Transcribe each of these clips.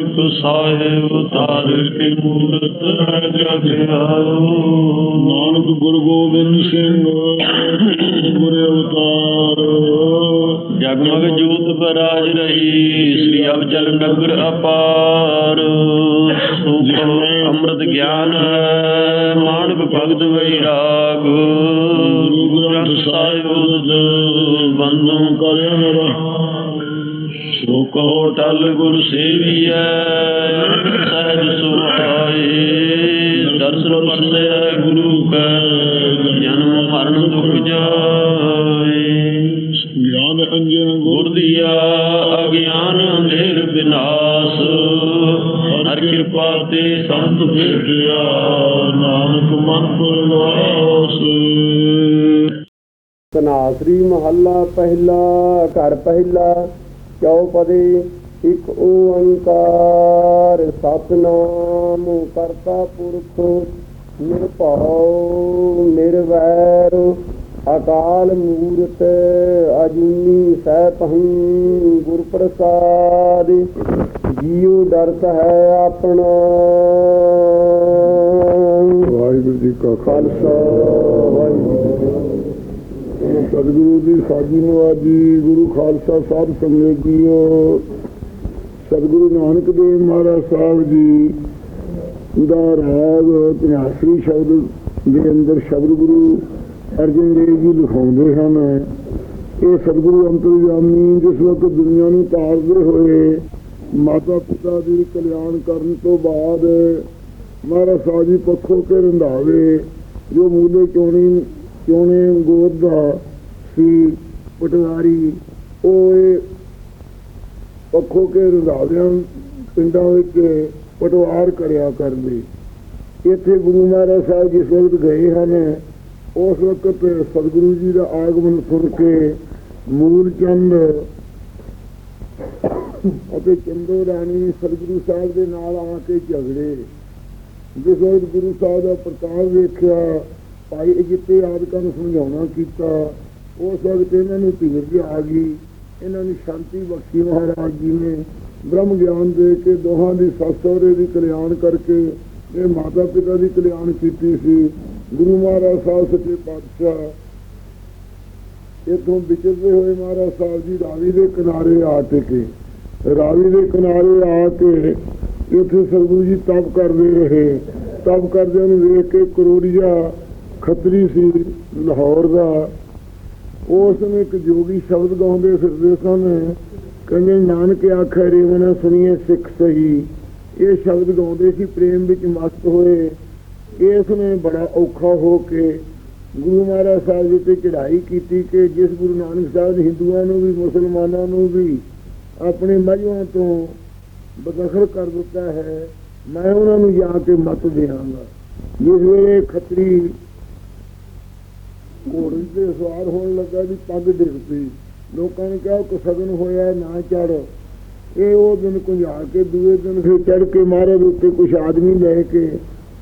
ਇੱਕ ਸਾਹਿਬ ਤਾਰ ਕੇ ਮੂਰਤ ਹੈ ਜਗ ਆਓ ਨਾਨਕ ਗੁਰੂ ਗੋਬਿੰਦ ਸਿੰਘ ਗੁਰ ਅਵਤਾਰ। ਜਗਮਗ ਜੋਤ ਬਰਾਜ ਰਹੀ ਸ੍ਰੀ ਅਵਜਲ ਨਗਰ ਅਪਾਰ। ਸੁਖ ਅੰਮ੍ਰਿਤ ਗਿਆਨ ਹੈ ਮਾਨਕ ਭਗਤ ਵੈਰਾਗ। ਗੁਰੂ ਗ੍ਰੰਥ ਸਾਹਿਬ ਬੰਦੋਂ ਕਰਿਆ ਮੇਰਾ ਸੋ ਕਹੋ ਟਲ ਗੁਰ ਸੇਵੀਐ ਸਹਿਜ ਸੁਭਾਏ ਦਰਸ਼ਨ ਪਰਸੈ ਗੁਰੂ ਕੈ ਜਨਮ ਮਰਨ ਦੁਖ ਜਾਏ। ਗਿਆਨ ਅੰਜਨ ਗੁਰ ਗੁਰ ਦੀਆ ਅਗਿਆਨ ਅੰਧੇਰ ਵਿਨਾਸ਼ ਹਰ ਕਿਰਪਾ ਤੇ ਸੰਤ ਭੇਟਿਆ ਨਾਨਕ ਮਨ ਪਰਵਾਸ। ਤਨਾਸਰੀ ਮਹੱਲਾ ਪਹਿਲਾ ਘਰ ਪਹਿਲਾ ਚੌਪਦੀ ਇੱਕ ਓੰਕਾਰ ਸਤਨਾਮ ਕਰਤਾ ਪੁਰਖ ਨਿਰਭਉ ਨਿਰਵੈਰ ਅਕਾਲ ਮੂਰਤ ਅਜੂਨੀ ਸੈਭੰ ਗੁਰ ਪ੍ਰਸਾਦ ਜੀਉ ਡਰਤ ਹੈ ਆਪਣਾ ਵਾਹਿਗੁਰੂ ਜੀ ਕਾ ਖਾਲਸਾ ਵਾਹਿਗੁਰੂ। ਸਤਿਗੁਰੂ ਦੀ ਸਾਜੀ ਨਵਾਜੀ, ਗੁਰੂ ਖਾਲਸਾ ਸਾਹਿਬ ਸੰਗਤ ਜੀਓ। ਸਤਿਗੁਰੂ ਨਾਨਕ ਦੇਵ ਮਹਾਰਾਜ ਸਾਹਿਬ ਜੀ ਦਾ ਰਾਗ ਧਿਆਸਰੀ ਸ਼ਬਦ ਦੇ ਅੰਦਰ ਸ਼ਬਦ ਗੁਰੂ ਅਰਜਨ ਦੇਵ ਜੀ ਲਿਖਾਉਂਦੇ ਹਨ। ਇਹ ਸਤਿਗੁਰੂ ਅੰਤਰਜਾਮੀ ਜਿਸ ਵਕਤ ਦੁਨੀਆ ਨੂੰ ਤਾਰਦੇ ਹੋਏ ਮਾਤਾ ਪਿਤਾ ਦੀ ਕਲਿਆਣ ਕਰਨ ਤੋਂ ਬਾਅਦ ਮਹਾਰਾਜ ਸਾਹਿਬ ਜੀ ਪੱਖੋਂ ਕੇ ਰੰਧਾਵੇ ਜੋ ਮੂਲੇ ਚੋਣੀ ਚੋਣੇ ਗੋਦ ਦਾ ਸੀ, ਪਟਵਾਰੀ ਉਹ ਇਹ ਪੱਖੋਂ ਕੇ ਰੰਧਾਵਿਆਂ ਪਿੰਡਾਂ ਵਿੱਚ ਪਟਵਾਰ ਕਰਿਆ ਕਰਦੇ। ਇੱਥੇ ਗੁਰੂ ਮਹਾਰਾਜ ਸਾਹਿਬ ਜਿਸ ਵਕਤ ਗਏ ਹਨ। ਉਸ ਵਕਤ ਸਤਿਗੁਰੂ ਜੀ ਦਾ ਆਗਮਨ ਸੁਣ ਕੇ ਮੂਲ ਚੰਦ ਅਤੇ ਚੰਦੋ ਰਾਣੀ ਸਤਿਗੁਰੂ ਸਾਹਿਬ ਦੇ ਨਾਲ ਆ ਕੇ ਝਗੜੇ। ਜਿਸ ਵਕਤ ਗੁਰੂ ਸਾਹਿਬ ਦਾ ਪ੍ਰਤਾਪ ਵੇਖਿਆ ਭਾਈ ਜਿੱਤੇ ਆਦਿਕਾਂ ਨੂੰ ਸਮਝਾਉਣਾ ਕੀਤਾ, ਉਸ ਵਕਤ ਇਹਨਾਂ ਨੂੰ ਧੀਰਜ ਆ ਗਈ। ਇਹਨਾਂ ਨੂੰ ਸ਼ਾਂਤੀ ਬਖਸ਼ੀ ਮਹਾਰਾਜ ਜੀ ਨੇ। ਬ੍ਰਹਮ ਗਿਆਨ ਦੇ ਕੇ ਦੋਹਾਂ ਦੀ ਸੱਸ ਸਹੁਰੇ ਦੀ ਕਲਿਆਣ ਕਰਕੇ ਇਹ ਮਾਤਾ ਪਿਤਾ ਦੀ ਕਲਿਆਣ ਕੀਤੀ ਸੀ। ਗੁਰੂ ਮਹਾਰਾਜ ਸਾਹਿਬ ਸੱਚੇ ਪਾਤਸ਼ਾਹ ਇਥੋਂ ਵਿਚਰਦੇ ਹੋਏ ਮਹਾਰਾਜ ਸਾਹਿਬ ਜੀ ਰਾਵੀ ਦੇ ਕਿਨਾਰੇ ਆ ਟਿਕੇ। ਰਾਵੀ ਦੇ ਕਿਨਾਰੇ ਆ ਕੇ ਇੱਥੇ ਸਤਿਗੁਰੂ ਜੀ ਤਪ ਕਰਦੇ ਰਹੇ। ਤਪ ਕਰਦਿਆਂ ਨੂੰ ਵੇਖ ਕੇ ਕਰੋੜੀਆ ਖੱਤਰੀ ਸੀ ਲਾਹੌਰ ਦਾ, ਉਸ ਨੇ ਇੱਕ ਜੋਗੀ ਸ਼ਬਦ ਗਾਉਂਦੇ ਫਿਰਦੇ ਸਨ, ਕਹਿੰਦੇ, ਨਾਨਕ ਆਖੇ ਰੇਵਨ, ਸੁਣੀਏ ਸਿੱਖ ਸਹੀ। ਇਹ ਸ਼ਬਦ ਗਾਉਂਦੇ ਸੀ, ਪ੍ਰੇਮ ਵਿੱਚ ਮਸਤ ਹੋਏ। ਇਸ ਨੇ ਬੜਾ ਔਖਾ ਹੋ ਕੇ ਗੁਰੂ ਮਹਾਰਾਜ ਸਾਹਿਬ ਜੀ ਤੇ ਚੜ੍ਹਾਈ ਕੀਤੀ ਕਿ ਜਿਸ ਗੁਰੂ ਨਾਨਕ ਸਾਹਿਬ ਨੇ ਹਿੰਦੂਆਂ ਨੂੰ ਵੀ, ਮੁਸਲਮਾਨਾਂ ਨੂੰ ਵੀ ਆਪਣੇ ਮਜ਼ਹਬਾਂ ਤੋਂ ਬਦਖਲ ਕਰ ਦਿੱਤਾ ਹੈ, ਮੈਂ ਉਹਨਾਂ ਨੂੰ ਜਾ ਕੇ ਮਤ ਦੇਵਾਂਗਾ ਜਿਸ ਵੇਲੇ ਖੱਤਰੀ ਘੋੜੇ ਤੇ ਸਵਾਰ ਹੋਣ ਲੱਗਾ ਵੀ ਪੱਗ ਡਿੱਗ ਪਈ ਲੋਕਾਂ ਨੇ ਕਿਹਾ ਕਿ ਸਗਨ ਹੋਇਆ, ਨਾ ਚੜ। ਇਹ ਉਹ ਦਿਨ ਕੁੰਝਾ ਕੇ, ਦੂਏ ਦਿਨ ਫਿਰ ਚੜ ਕੇ ਮਾਰੇ ਉੱਤੇ ਕੁਝ ਆਦਮੀ ਲੈ ਕੇ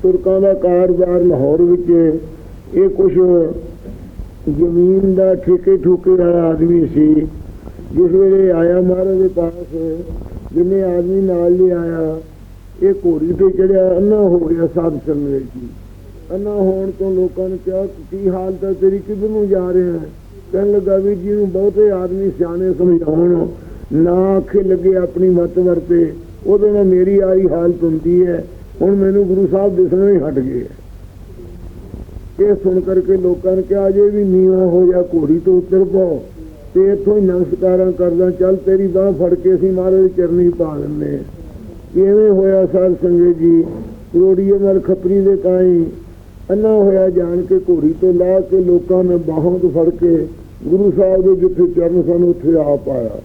ਤੁਰਕਾਂ ਦਾ ਕਾਰੋਬਾਰ ਲਾਹੌਰ ਵਿੱਚ ਇਹ ਕੁਝ ਜ਼ਮੀਨ ਦਾ ਠੇਕੇ ਠੂਕੇ ਵਾਲਾ ਆਦਮੀ ਸੀ। ਜਿਸ ਵੇਲੇ ਆਇਆ ਮਹਾਰਾਜ ਦੇ ਪਾਸ, ਜਿੰਨੇ ਆਦਮੀ ਨਾਲ ਲੈ ਆਇਆ ਇਹ ਘੋੜੀ ਤੇ ਚੜਿਆ ਅੰਨਾ ਹੋ ਗਿਆ ਸਾਧ ਸੰਗਤ ਜੀ। ਅੰਨਾ ਹੋਣ ਤੋਂ ਲੋਕਾਂ ਨੇ ਕਿਹਾ, ਕੀ ਹਾਲਤ ਹੈ ਤੇਰੀ? ਕਿੱਧਰ ਨੂੰ ਜਾ ਰਿਹਾ ਹੈ? ਕਹਿਣ ਲੱਗਾ ਵੀ ਜੀ ਨੂੰ ਬਹੁਤੇ ਆਦਮੀ ਸਿਆਣੇ ਸਮਝਾਉਣ। ਨਾ ਆਖੇ ਲੱਗੇ ਆਪਣੀ ਮਤ ਵਰਤੇ। ਉਹਦੇ ਨਾਲ ਮੇਰੀ ਆਈ ਹਾਲਤ ਹੁੰਦੀ ਹੈ। ਹੁਣ ਮੈਨੂੰ ਗੁਰੂ ਸਾਹਿਬ ਦਿਸਣੋਂ ਹੀ ਹਟ ਗਏ ਇਹ ਸੁਣ ਕਰਕੇ ਲੋਕਾਂ ਨੇ ਕਿਹਾ ਜੇ ਵੀ ਨੀਵਾ ਹੋ ਜਾ, ਘੋੜੀ ਤੋਂ ਉਤਰ ਪਾਓ। ਤੇ ਇਥੋਂ ਹੀ ਨਮਸਕਾਰਾਂ ਕਰਦਾ, ਚੱਲ ਤੇਰੀ ਬਾਹ ਫੜ ਕੇ ਅਸੀਂ ਮਹਾਰਾਜ ਦੇ ਚਰਨੀ ਪਾ ਦਿੰਦੇ ਕਿਵੇਂ ਹੋਇਆ ਸਾਧ ਸੰਗਤ ਜੀ? ਕਰੋੜੀਏ ਨਾਲ ਖਪਰੀ ਦੇ ਕਾਈ ਅੰਨਾ ਹੋਇਆ ਜਾਣ ਕੇ ਘੋੜੀ ਤੋਂ ਲਾ ਕੇ ਲੋਕਾਂ ਨੇ ਬਾਹਾਂ ਤੋਂ ਫੜ ਕੇ ਗੁਰੂ ਸਾਹਿਬ ਦੇ ਜਿੱਥੇ ਚਰਨ ਸਨ, ਉੱਥੇ ਆ ਪਾਇਆ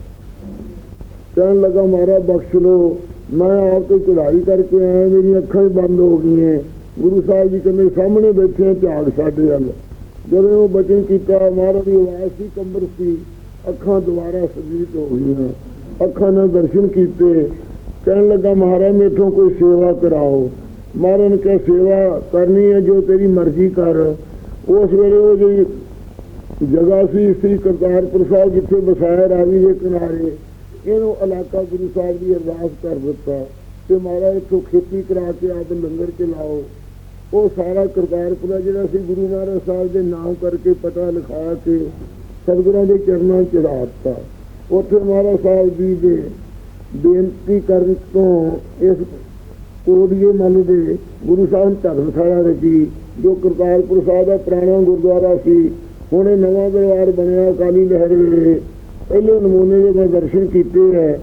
ਕਹਿਣ ਲੱਗਾ, ਮਹਾਰਾਜ, ਬਖਸ਼ ਲੋ ਮੈਂ ਆਪ ਤੇ ਚੜਾਈ ਕਰਕੇ ਆਇਆ, ਮੇਰੀਆਂ ਅੱਖਾਂ ਹੀ ਬੰਦ ਹੋ ਗਈਆਂ। ਗੁਰੂ ਸਾਹਿਬ ਜੀ ਕਹਿੰਦੇ, ਸਾਹਮਣੇ ਬੈਠੇ ਝਾੜ ਸਾਡੇ ਵੱਲ ਜਦੋਂ ਉਹ ਬਚਨ ਕੀਤਾ, ਮਹਾਰਾਜ ਦੀ ਆਵਾਜ਼ ਸੀ ਕੰਬਰ ਸੀ, ਅੱਖਾਂ ਦੁਬਾਰਾ ਸਜੀਤ ਹੋ ਗਈਆਂ। ਅੱਖਾਂ ਨਾਲ ਦਰਸ਼ਨ ਕੀਤੇ। ਕਹਿਣ ਲੱਗਾ, ਮਹਾਰਾਜ, ਮੇਥੋਂ ਕੋਈ ਸੇਵਾ ਕਰਾਓ। ਮਹਾਰਾਜ ਨੇ ਕਿਹਾ, ਸੇਵਾ ਕਰਨੀ ਹੈ ਜੋ ਤੇਰੀ ਮਰਜ਼ੀ ਕਰ। ਉਸ ਵੇਲੇ ਉਹ ਜਿਹੜੀ ਜਗ੍ਹਾ ਸੀ, ਸ੍ਰੀ ਕਰਤਾਰਪੁਰ ਸਾਹਿਬ, ਜਿੱਥੇ ਵਸਾਇਆ ਰਾਵੀ ਦੇ ਕਿਨਾਰੇ, ਇਹਨੂੰ ਇਲਾਕਾ ਗੁਰੂ ਸਾਹਿਬ ਦੀ ਅਰਦਾਸ ਕਰ ਦਿੱਤਾ ਤੇ ਮਹਾਰਾਜ ਇੱਥੋਂ ਖੇਤੀ ਕਰਾ ਕੇ ਆਪ ਲੰਗਰ ਚਲਾਓ ਉਹ ਸਾਰਾ ਕਰਤਾਰਪੁਰ ਜਿਹੜਾ ਸੀ, ਗੁਰੂ ਮਹਾਰਾਜ ਸਾਹਿਬ ਦੇ ਨਾਮ ਕਰਕੇ ਪਤਾ ਲਿਖਾ ਕੇ ਸਤਿਗੁਰਾਂ ਦੇ ਚਰਨਾਂ 'ਚ ਚੜਾ ਦਿੱਤਾ। ਉੱਥੇ ਮਹਾਰਾਜ ਸਾਹਿਬ ਜੀ ਦੇ ਬੇਨਤੀ ਕਰਨ ਤੋਂ ਇਸ ਕੋਡੀਏ ਮੱਲ ਦੇ ਗੁਰੂ ਸਾਹਿਬ ਧਰਮਸ਼ਾਲਾ ਰਚੀ ਜੋ ਕਰਤਾਰਪੁਰ ਸਾਹਿਬ ਦਾ ਪੁਰਾਣਾ ਗੁਰਦੁਆਰਾ ਸੀ, ਹੁਣ ਇਹ ਨਵਾਂ ਦਰਬਾਰ ਬਣਿਆ ਕਾਲੀ ਲਹਿਰ ਵੇਲੇ। ਪਹਿਲੇ ਨਮੂਨੇ ਦੇ ਮੈਂ ਦਰਸ਼ਨ ਕੀਤੇ ਹੈ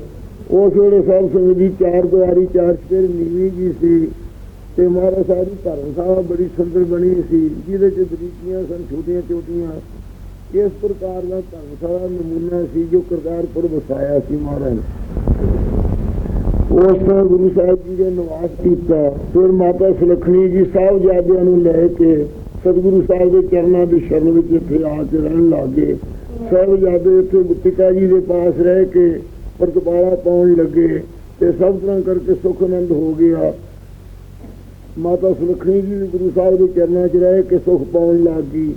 ਉਸ ਵੇਲੇ ਸਾਹਿਬ ਸਿੰਘ ਦੀ ਚਾਰ ਦੁਆਰੀ ਚਾਰ ਸਿਰ ਨੀਵੀਂ ਜੀ ਸੀ। ਤੇ ਮਹਾਰਾਜ ਸਾਹਿਬ ਦੀ ਧਰਮਸ਼ਾਲਾ ਬੜੀ ਸੁੰਦਰ ਬਣੀ ਸੀ, ਜਿਹਦੇ ਚ ਬਰੀਕੀਆਂ ਸਨ, ਛੋਟੀਆਂ ਛੋਟੀਆਂ ਇਸ ਪ੍ਰਕਾਰ ਦਾ ਧਰਮਸ਼ਾਲਾ ਨਮੂਨਾ ਸੀ ਜੋ ਕਰਤਾਰਪੁਰ ਵਸਾਇਆ ਸੀ ਮਹਾਰਾਜ ਨੇ। ਉਸ ਤੋਂ ਗੁਰੂ ਸਾਹਿਬ ਜੀ ਨੇ ਨਿਵਾਸ ਕੀਤਾ। ਫਿਰ ਮਾਤਾ ਸੁਲੱਖਣੀ ਜੀ ਸਾਹਿਬਜ਼ਾਦਿਆਂ ਨੂੰ ਲੈ ਕੇ ਸਤਿਗੁਰੂ ਸਾਹਿਬ ਦੇ ਚਰਨਾਂ ਦੀ ਸ਼ਰਨ ਵਿੱਚ ਇੱਥੇ ਆ ਕੇ ਰਹਿਣ ਲੱਗੇ। ਸਾਹਿਬਜ਼ਾਦੇ ਇੱਥੇ ਗੁੱਤਿਕਾ ਜੀ ਦੇ ਪਾਸ ਰਹਿ ਕੇ ਪ੍ਰਤਪਾਲਾ ਪਾਉਣ ਲੱਗੇ ਤੇ ਸਭ ਤਰ੍ਹਾਂ ਕਰਕੇ ਸੁਖ ਆਨੰਦ ਹੋ ਗਿਆ। ਮਾਤਾ ਸੁਲੱਖਣੀ ਜੀ ਵੀ ਗੁਰੂ ਸਾਹਿਬ ਦੇ ਚਰਨਾਂ 'ਚ ਰਹਿ ਕੇ ਸੁਖ ਪਾਉਣ ਲੱਗ। ਗਈ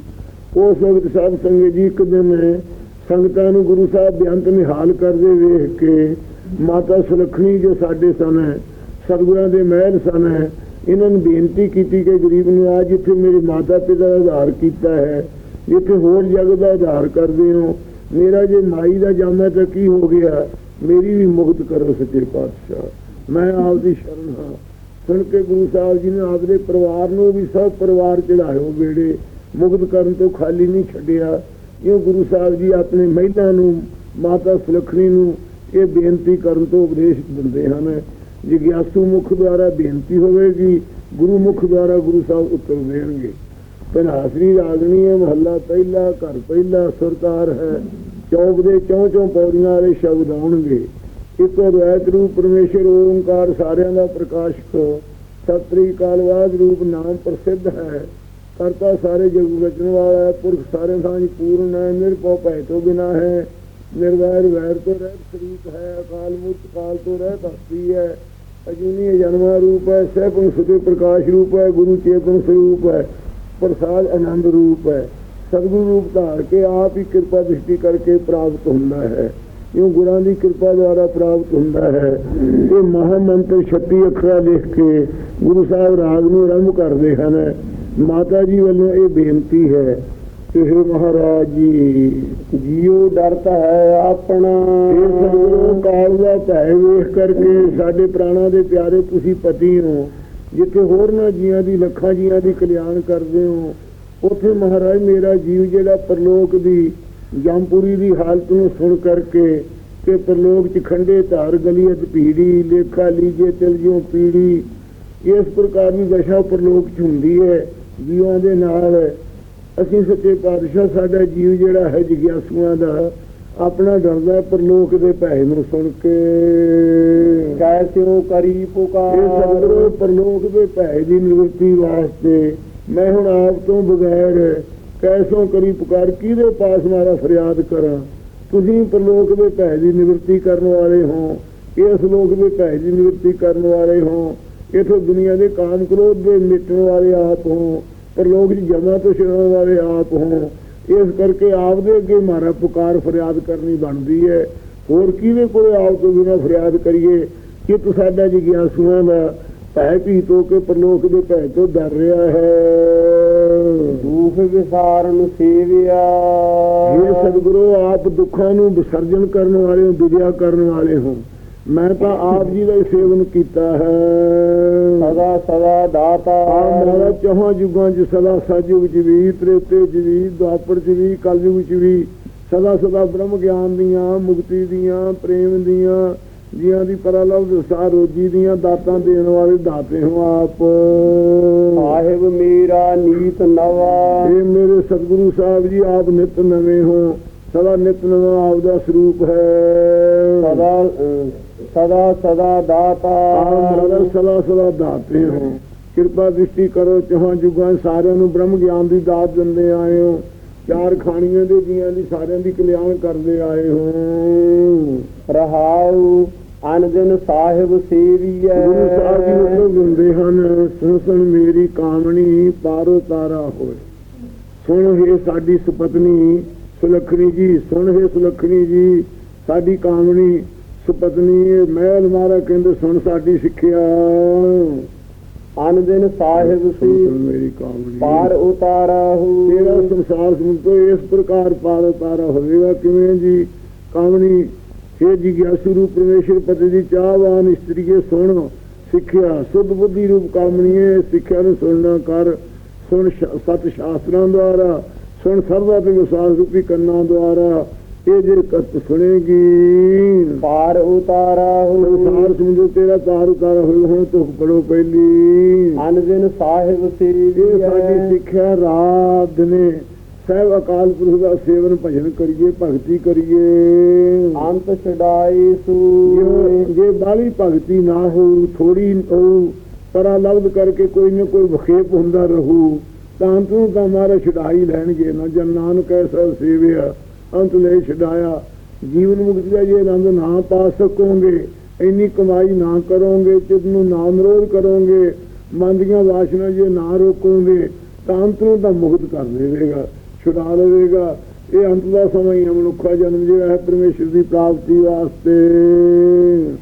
ਉਸ ਵਕਤ ਸਾਹਿਬ ਸੰਗਤ ਜੀ ਇੱਕ ਦਿਨ ਸੰਗਤਾਂ ਨੂੰ ਗੁਰੂ ਸਾਹਿਬ ਬੇਅੰਤ ਨਿਹਾਲ ਕਰਦੇ ਵੇਖ ਕੇ ਮਾਤਾ ਸੁਲੱਖਣੀ ਜੋ ਸਾਡੇ ਸਨ ਹੈ, ਸਤਿਗੁਰਾਂ ਦੇ ਮਹਿਲ ਸਨ ਹੈ, ਇਹਨਾਂ ਨੂੰ ਬੇਨਤੀ ਕੀਤੀ ਕਿ ਗਰੀਬ ਨੂੰ ਆ ਜਿੱਥੇ ਮੇਰੇ ਮਾਤਾ ਪਿਤਾ ਦਾ ਆਧਾਰ ਕੀਤਾ ਹੈ, ਜਿੱਥੇ ਹੋਰ ਜਗ ਦਾ ਆਧਾਰ ਕਰਦੇ ਹੋ, ਮੇਰਾ ਜੇ ਮਾਈ ਦਾ ਜਾਮਾ ਤਾਂ ਕੀ ਹੋ ਗਿਆ? ਮੇਰੀ ਵੀ ਮੁਕਤ ਕਰੋ ਸੱਚੇ ਪਾਤਸ਼ਾਹ। ਮੈਂ ਆਪ ਦੀ ਸ਼ਰਨ ਹਾਂ। ਸੁਣ ਕੇ ਗੁਰੂ ਸਾਹਿਬ ਜੀ ਨੇ ਆਪਦੇ ਪਰਿਵਾਰ ਨੂੰ ਵੀ ਸਭ ਪਰਿਵਾਰ ਚੜਾਇਓ ਬੇੜੇ ਮੁਕਤ ਕਰਨ ਤੋਂ ਖਾਲੀ ਨਹੀਂ ਛੱਡਿਆ। ਇਹ ਗੁਰੂ ਸਾਹਿਬ ਜੀ ਆਪਣੇ ਮਹਿਲਾ ਨੂੰ, ਮਾਤਾ ਸੁਲੱਖਣੀ ਨੂੰ ਇਹ ਬੇਨਤੀ ਕਰਨ ਤੋਂ ਉਪਦੇਸ਼ ਦਿੰਦੇ ਹਨ। ਜਿਗਿਆਸੂ ਮੁਖ ਦੁਆਰਾ ਬੇਨਤੀ ਹੋਵੇਗੀ, ਗੁਰੂ ਮੁਖ ਦੁਆਰਾ ਗੁਰੂ ਸਾਹਿਬ ਉੱਤਰ ਦੇਣਗੇ। ਪਨਾਸਰੀ ਰਾਗਣੀ ਹੈ, ਮਹੱਲਾ ਪਹਿਲਾ, ਘਰ ਪਹਿਲਾ ਸੁਰਤਾਰ ਹੈ। ਚੌਕ ਦੇ ਚੌਂ ਚੌਂ ਪੌੜੀਆਂ ਵਾਲੇ ਸ਼ਬਦ ਆਉਣਗੇ। ਇੱਕੋ ਦ્વੈਤ ਰੂਪ ਪਰਮੇਸ਼ਰ, ਓੰਕਾਰ ਸਾਰਿਆਂ ਦਾ ਪ੍ਰਕਾਸ਼ਕ। ਸਤਰੀ ਕਾਲਵਾਦ ਰੂਪ ਨਾਮ ਪ੍ਰਸਿੱਧ ਹੈ। ਕਰਤਾ ਸਾਰੇ ਜਗ ਰਚਣ ਵਾਲਾ ਹੈ, ਪੁਰਖ ਸਾਰੇ ਸਾਂਝ ਪੂਰਨ ਹੈ, ਨਿਰਭਉ ਭੈ ਤੋਂ ਬਿਨਾ ਹੈ। ਨਿਰਵੈਰ ਵੈਰ ਤੋਂ ਰਹਿਤ ਸ਼ਰੀਕ ਹੈ, ਅਕਾਲ ਮੂਰਤ ਕਾਲ ਤੋਂ ਰਹਿਤ ਹਸਤੀ ਹੈ। ਅਜੂਨੀ ਜਨਮਾ ਰੂਪ ਹੈ ਸਹਿਬਨ ਸੁਤੇ ਪ੍ਰਕਾਸ਼ ਰੂਪ ਹੈ, ਗੁਰੂ ਚੇਤਨ ਸਰੂਪ ਹੈ, ਪ੍ਰਸਾਦ ਆਨੰਦ ਰੂਪ ਹੈ। ਸਤਿਗੁਰੂ ਰੂਪ ਧਾਰ ਕੇ ਆਪ ਹੀ ਕਿਰਪਾ ਦ੍ਰਿਸ਼ਟੀ ਕਰਕੇ ਪ੍ਰਾਪਤ ਹੁੰਦਾ ਹੈ। ਇਹ ਗੁਰਾਂ ਦੀ ਕਿਰਪਾ ਦੁਆਰਾ ਪ੍ਰਾਪਤ ਹੁੰਦਾ ਹੈ। ਇਹ ਮਹਾ ਮੰਤਰ 36 ਅੱਖਰਾਂ ਲਿਖ ਕੇ ਗੁਰੂ ਸਾਹਿਬ ਰਾਗ ਨੂੰ ਆਰੰਭ ਕਰਦੇ ਹਨ। ਮਾਤਾ ਜੀ ਵੱਲੋਂ ਇਹ ਬੇਨਤੀ ਹੈ ਕਿ ਮਹਾਰਾਜ ਜੀ, ਜੀਉ ਡਰਤ ਹੈ ਆਪਣਾ। ਇਹ ਸਤਿਗੁਰੂ ਕਾਲ ਦਾ ਭੈ ਵੇਖ ਕਰਕੇ ਸਾਡੇ ਪ੍ਰਾਣਾਂ ਦੇ ਪਿਆਰੇ ਤੁਸੀਂ ਪਤੀ ਹੋ। ਜਿੱਥੇ ਹੋਰ ਨਾ ਜੀਆਂ ਦੀ, ਲੱਖਾਂ ਜੀਆਂ ਦੀ ਕਲਿਆਣ ਕਰਦੇ ਹੋ। ਉੱਥੇ ਮਹਾਰਾਜ ਮੇਰਾ ਜੀਵ ਜਿਹੜਾ ਪ੍ਰਲੋਕ ਦੀ ਜੰਪੂਰੀ ਦੀ ਹਾਲਤ ਨੂੰ ਸੁਣ ਕਰਕੇ ਕਿ ਪ੍ਰਲੋਕ ਚ ਖੰਡੇ ਧਾਰ, ਗਲੀਅਤ ਭੀੜੀ, ਲੇਖਾ ਲੀਜੇ ਚਲ ਜਿਉ ਪੀੜੀ, ਇਸ ਪ੍ਰਕਾਰ ਦੀ ਦਸ਼ਾ ਪ੍ਰਲੋਕ ਚ ਹੁੰਦੀ ਹੈ। ਜੀਵਾਂ ਦੇ ਨਾਲ ਅਸੀਂ ਸੱਚੇ ਪਾਤਸ਼ਾਹ ਸਾਡਾ ਜੀਵ ਜਿਹੜਾ ਹੈ ਜਿਗਿਆਸੂਆਂ ਦਾ ਆਪਣਾ ਡਰਦਾ ਪਰਲੋਕ ਦੇ ਭੈ ਨੂੰ ਸੁਣ ਕੇ। ਕੈਸਿਓ ਕਰੀ ਇਹ ਪੁਕਾਰ ਸਤਿਗੁਰੂ ਪਰਲੋਕ ਦੇ ਭੈ ਦੀ ਨਿਵਰਤੀ ਵਾਸਤੇ ਮੈਂ ਹੁਣ ਆਪ ਤੋਂ ਬਗੈਰ ਕੈਸੋਂ ਕਰੀ ਪੁਕਾਰ ਕਿਹਦੇ ਪਾਸ ਮਾਰਾ ਫਰਿਆਦ ਕਰਾਂ? ਤੁਸੀਂ ਪਰਲੋਕ ਦੇ ਭੈ ਦੀ ਨਿਵਰਤੀ ਕਰਨ ਵਾਲੇ ਹੋ। ਇਸ ਲੋਕ ਦੇ ਭੈ ਦੀ ਨਿਵਰਤੀ ਕਰਨ ਵਾਲੇ ਹੋ। ਇਥੋਂ ਦੁਨੀਆ ਦੇ ਕਾਮ ਕ੍ਰੋਧ ਦੇ ਮਿਟਣ ਵਾਲੇ ਆਪ ਹੋ। ਪਰਲੋਕ ਦੀ ਜਮਾ ਤੋਂ ਛੁਡਾਉਣ ਵਾਲੇ ਆਪ ਹੋ ਇਸ ਕਰਕੇ ਆਪ ਦੇ ਅੱਗੇ ਮਾਰਾ ਪੁਕਾਰ ਫਰਿਆਦ ਕਰਨੀ ਬਣਦੀ ਹੈ। ਹੋਰ ਕਿਹਦੇ ਕੋਲੇ ਆਪ ਤੋਂ ਬਿਨਾਂ ਫਰਿਆਦ ਕਰੀਏ? ਕਿ ਤੂੰ ਸਾਡਾ ਜਿਗਿਆਸੂਆਂ ਦਾ ਭੈ ਭੀਤੋ ਕੇ ਪਰਲੋਕ ਦੇ ਭੈ ਤੋਂ ਡਰ ਰਿਹਾ ਹੈ। ਦੁਖ ਵਿਸਾਰਨ ਸੇਵਿਆ। ਇਹ ਸਤਿਗੁਰੂ ਆਪ ਦੁੱਖਾਂ ਨੂੰ ਵਿਸਰਜਨ ਕਰਨ ਵਾਲੇ ਹੋ ਵਿਦਿਆ ਕਰਨ ਵਾਲੇ ਹੋ। ਮੈਂ ਤਾਂ ਆਪ ਜੀ ਦਾ ਹੀ ਸੇਵਨ ਕੀਤਾ ਹੈ। ਸਦਾ ਸਦਾ ਦਾਤਾ। ਆ ਮੇਰਾ ਚੌਹਾਂ ਯੁਗਾਂ ਚ ਸਦਾ ਸਤਿਯੁਗ ਚ ਵੀ ਤ੍ਰੇਤੇ ਚ ਵੀ ਦੁਆਪਰ ਚ ਵੀ ਕਲਯੁਗ ਚ ਵੀ ਸਦਾ ਸਦਾ ਬ੍ਰਹਮ ਗਿਆਨ ਦੀਆਂ ਮੁਕਤੀ ਦੀਆਂ ਪ੍ਰੇਮ ਦੀਆਂ ਜੀਆਂ ਦੀ ਪਰਲਵ ਦਸਾ ਰੋਜੀ ਦੀਆਂ ਦਾਤਾਂ ਦੇਣ ਵਾਲੇ ਦਾਤੇ ਹੋ ਆਪ। ਸਾਹਿਬ ਮੇਰਾ ਨੀਤ ਨਵਾ। ਇਹ ਮੇਰੇ ਸਤਿਗੁਰੂ ਸਾਹਿਬ ਜੀ ਆਪ ਨਿਤ ਨਵੇਂ ਹੋ। ਸਦਾ ਨਿਤ ਨਵਾਂ ਆਪ ਦਾ ਸਰੂਪ ਹੈ। ਸਦਾ ਸਦਾ ਸਦਾ ਦਾਤਾ। ਮੇਰਾ ਸਦਾ ਸਦਾ ਦਾਤੇ ਹੋ। ਕਿਰਪਾ ਦ੍ਰਿਸ਼ਟੀ ਕਰੋ ਚੌਹਾਂ 'ਚ ਸਾਰਿਆਂ ਨੂੰ ਬ੍ਰਹਮ ਗਿਆਨ ਦੀ ਦਾਤ ਦਿੰਦੇ ਆਏ ਹੋ। ਚਾਰ ਖਾਣੀਆਂ ਦੇ ਜੀਆਂ ਦੀ ਸਾਰਿਆਂ ਦੀ ਕਲਿਆਣ ਕਰਦੇ ਆਏ ਹੋ। ਰਹਾਉ ਅਨ ਦਿਨ ਸਾਹਿਬ ਸੇਵੀਐ। ਗੁਰੂ ਸਾਹਿਬ ਜੀ ਉਹ ਦਿੰਦੇ ਹਨ ਸੁਣ ਸੁਣ ਮੇਰੀ ਕਾਮਣੀ ਪਾਰੋ ਤਾਰਾ ਹੋਏ। ਸੁਣ ਹੈ ਸਾਡੀ ਸੁਪਤਨੀ ਸੁਲੱਖਣੀ ਜੀ ਸੁਣ ਹੈ ਸੁਲੱਖਣੀ ਜੀ ਸਾਡੀ ਕਾਮਣੀ ਸੁਪਤਨੀ ਇਹ ਮਹਿਲ ਮਾਰਾ ਕਹਿੰਦੇ ਸੁਣ ਸਾਡੀ ਸਿੱਖਿਆ। ਅਨ ਦਿਨ ਸਾਹਿਬ ਸੁਣ ਸੀ। ਪਾਰ ਉਤਾਰਾਹੂ ਤੇਰਾ ਸੰਸਾਰ ਸਮੁੰਦਰ ਤੋਂ ਇਸ ਪ੍ਰਕਾਰ ਪਾਰ ਉਤਾਰਾ ਹੋਵੇਗਾ ਕਿਵੇਂ ਜੀ? ਕਾਮਣੀ हे ਜਿਗਿਆਸੂ ਰੂਪ ਪਰਮੇਸ਼ਰ ਪਤੀ ਦੀ ਚਾਹਵਾਨ ਇਸਤਰੀਏ ਸੁਣ ਸਿੱਖਿਆ। ਸੁਧ ਬੁੱਧੀ ਰੂਪ ਕਾਮਣੀਏ ਸਿੱਖਿਆ ਨੂੰ ਸੁਣਨਾ ਕਰ। ਸੁਣ ਸਤ ਸ਼ਾਸਤਰਾਂ ਦੁਆਰਾ। ਸੁਣ ਸਰਦਾ ਤੇ ਵਿਸਾਸ ਰੂਪੀ ਕੰਨਾਂ ਦੁਆਰਾ। ਇਹ ਜੇ ਕਤ ਸੁਣੇਗੀ। ਪਾਰ ਉਤਾਰਾਹੂ ਸੰਸਾਰ ਸਮੁੰਦਰ ਤੇਰਾ ਪਾਰ ਉਤਾਰਾ ਹੋਇਆ ਹੁਣ ਤੁਖ ਪੜੋ ਪਹਿਲੀ। ਅਨ ਦਿਨ ਸਾਹਿਬ ਸੀ ਇਹ ਸਾਡੀ ਸਿੱਖਿਆ ਰਾਤ ਦਿਨੇ ਸਹਿਬ ਅਕਾਲ ਪੁਰਖ ਦਾ ਸੇਵਨ ਭਜਨ ਕਰੀਏ ਭਗਤੀ ਕਰੀਏ। ਅੰਤ ਛਡਾਈ ਸੂ। ਜੇ- ਜੇ ਬਾਲੀ ਭਗਤੀ ਨਾ ਹੋ ਥੋੜੀ ਹੋ ਪਰਾ ਲਬਦ ਕਰਕੇ ਕੋਈ ਨਾ ਕੋਈ ਵਿਖੇਪ ਹੁੰਦਾ ਰਹੂ। ਤਾਂ ਤੂੰ ਤਾਂ ਮਾਰਾ ਛਡਾਈ ਲੈਣਗੇ ਨਾ। ਜਨ ਨਾਨਕ ਐਸਾ ਸੇਵਿਆ। ਅੰਤ ਲੈ ਛਡਾਇਆ। ਜੀਵਨ ਮੁਕਤੀ ਦਾ ਜੇ ਆਨੰਦ ਨਾ ਪਾ ਸਕੋਗੇ। ਇੰਨੀ ਕਮਾਈ ਨਾ ਕਰੋਗੇ ਚਿਤ ਨੂੰ ਨਾਮ ਰੋਧ ਕਰੋਗੇ। ਮਨ ਦੀਆਂ ਵਾਸ਼ਨਾ ਜੇ ਨਾ ਰੋਕੋਗੇ ਤਾਂ ਅੰਤ ਨੂੰ ਤਾਂ ਮੁਕਤ ਕਰ ਦੇਵੇਗਾ ਛੁਡਾ ਲਵੇਗਾ ਇਹ ਅੰਤ ਦਾ ਸਮਾਂ ਹੀ ਹੈ ਮਨੁੱਖਾ ਜਨਮ ਜਿਹੜਾ ਹੈ ਪਰਮੇਸ਼ਰ ਦੀ ਪ੍ਰਾਪਤੀ ਵਾਸਤੇ।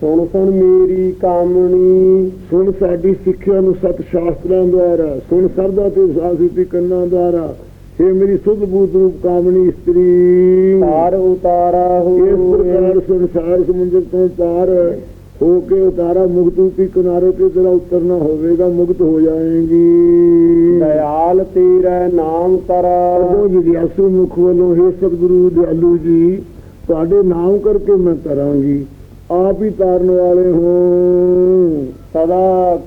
ਸੁਣ ਸੁਣ ਮੇਰੀ ਕਾਮਣੀ। ਸੁਣ ਸਾਡੀ ਸਿੱਖਿਆ ਨੂੰ ਸਤ ਸ਼ਾਸਤਰਾਂ ਦੁਆਰਾ ਸੁਣ ਸਰਦਾ ਤੇ ਸਾਸਿਤੀ ਕੰਨਾਂ ਦੁਆਰਾ। हे ਮੇਰੀ ਸੁਧ ਬੂਤ ਰੂਪ ਕਾਮਣੀ ਇਸਤਰੀ। ਪਾਰ ਉਤਾਰਾਹੂ ਇਸ ਪ੍ਰਕਾਰ ਸੰਸਾਰ ਸਮੁੰਦਰ ਤੋਂ ਪਾਰ ਹੋ ਕੇ ਉਤਾਰਾ ਮੁਕਤ ਰੂਪੀ ਕਿਨਾਰੇ ਤੇ ਤੇਰਾ ਉਤਰਨਾ ਹੋਵੇਗਾ ਮੁਕਤ ਹੋ ਜਾਏਗੀ। ਦਇਆਲ ਤੇਰਾ ਨਾਮ ਤਰਾ। ਅਜੋ ਜਿਗਿਆਸੂ ਮੁਖ ਵੱਲੋਂ हे ਸਤਿਗੁਰੂ ਦਿਆਲੂ ਜੀ ਤੁਹਾਡੇ ਨਾਮ ਕਰਕੇ ਮੈਂ ਤਰਾਂਗੀ। ਆਪ ਹੀ ਤਾਰਨ ਵਾਲੇ ਹੋ। ਸਦਾ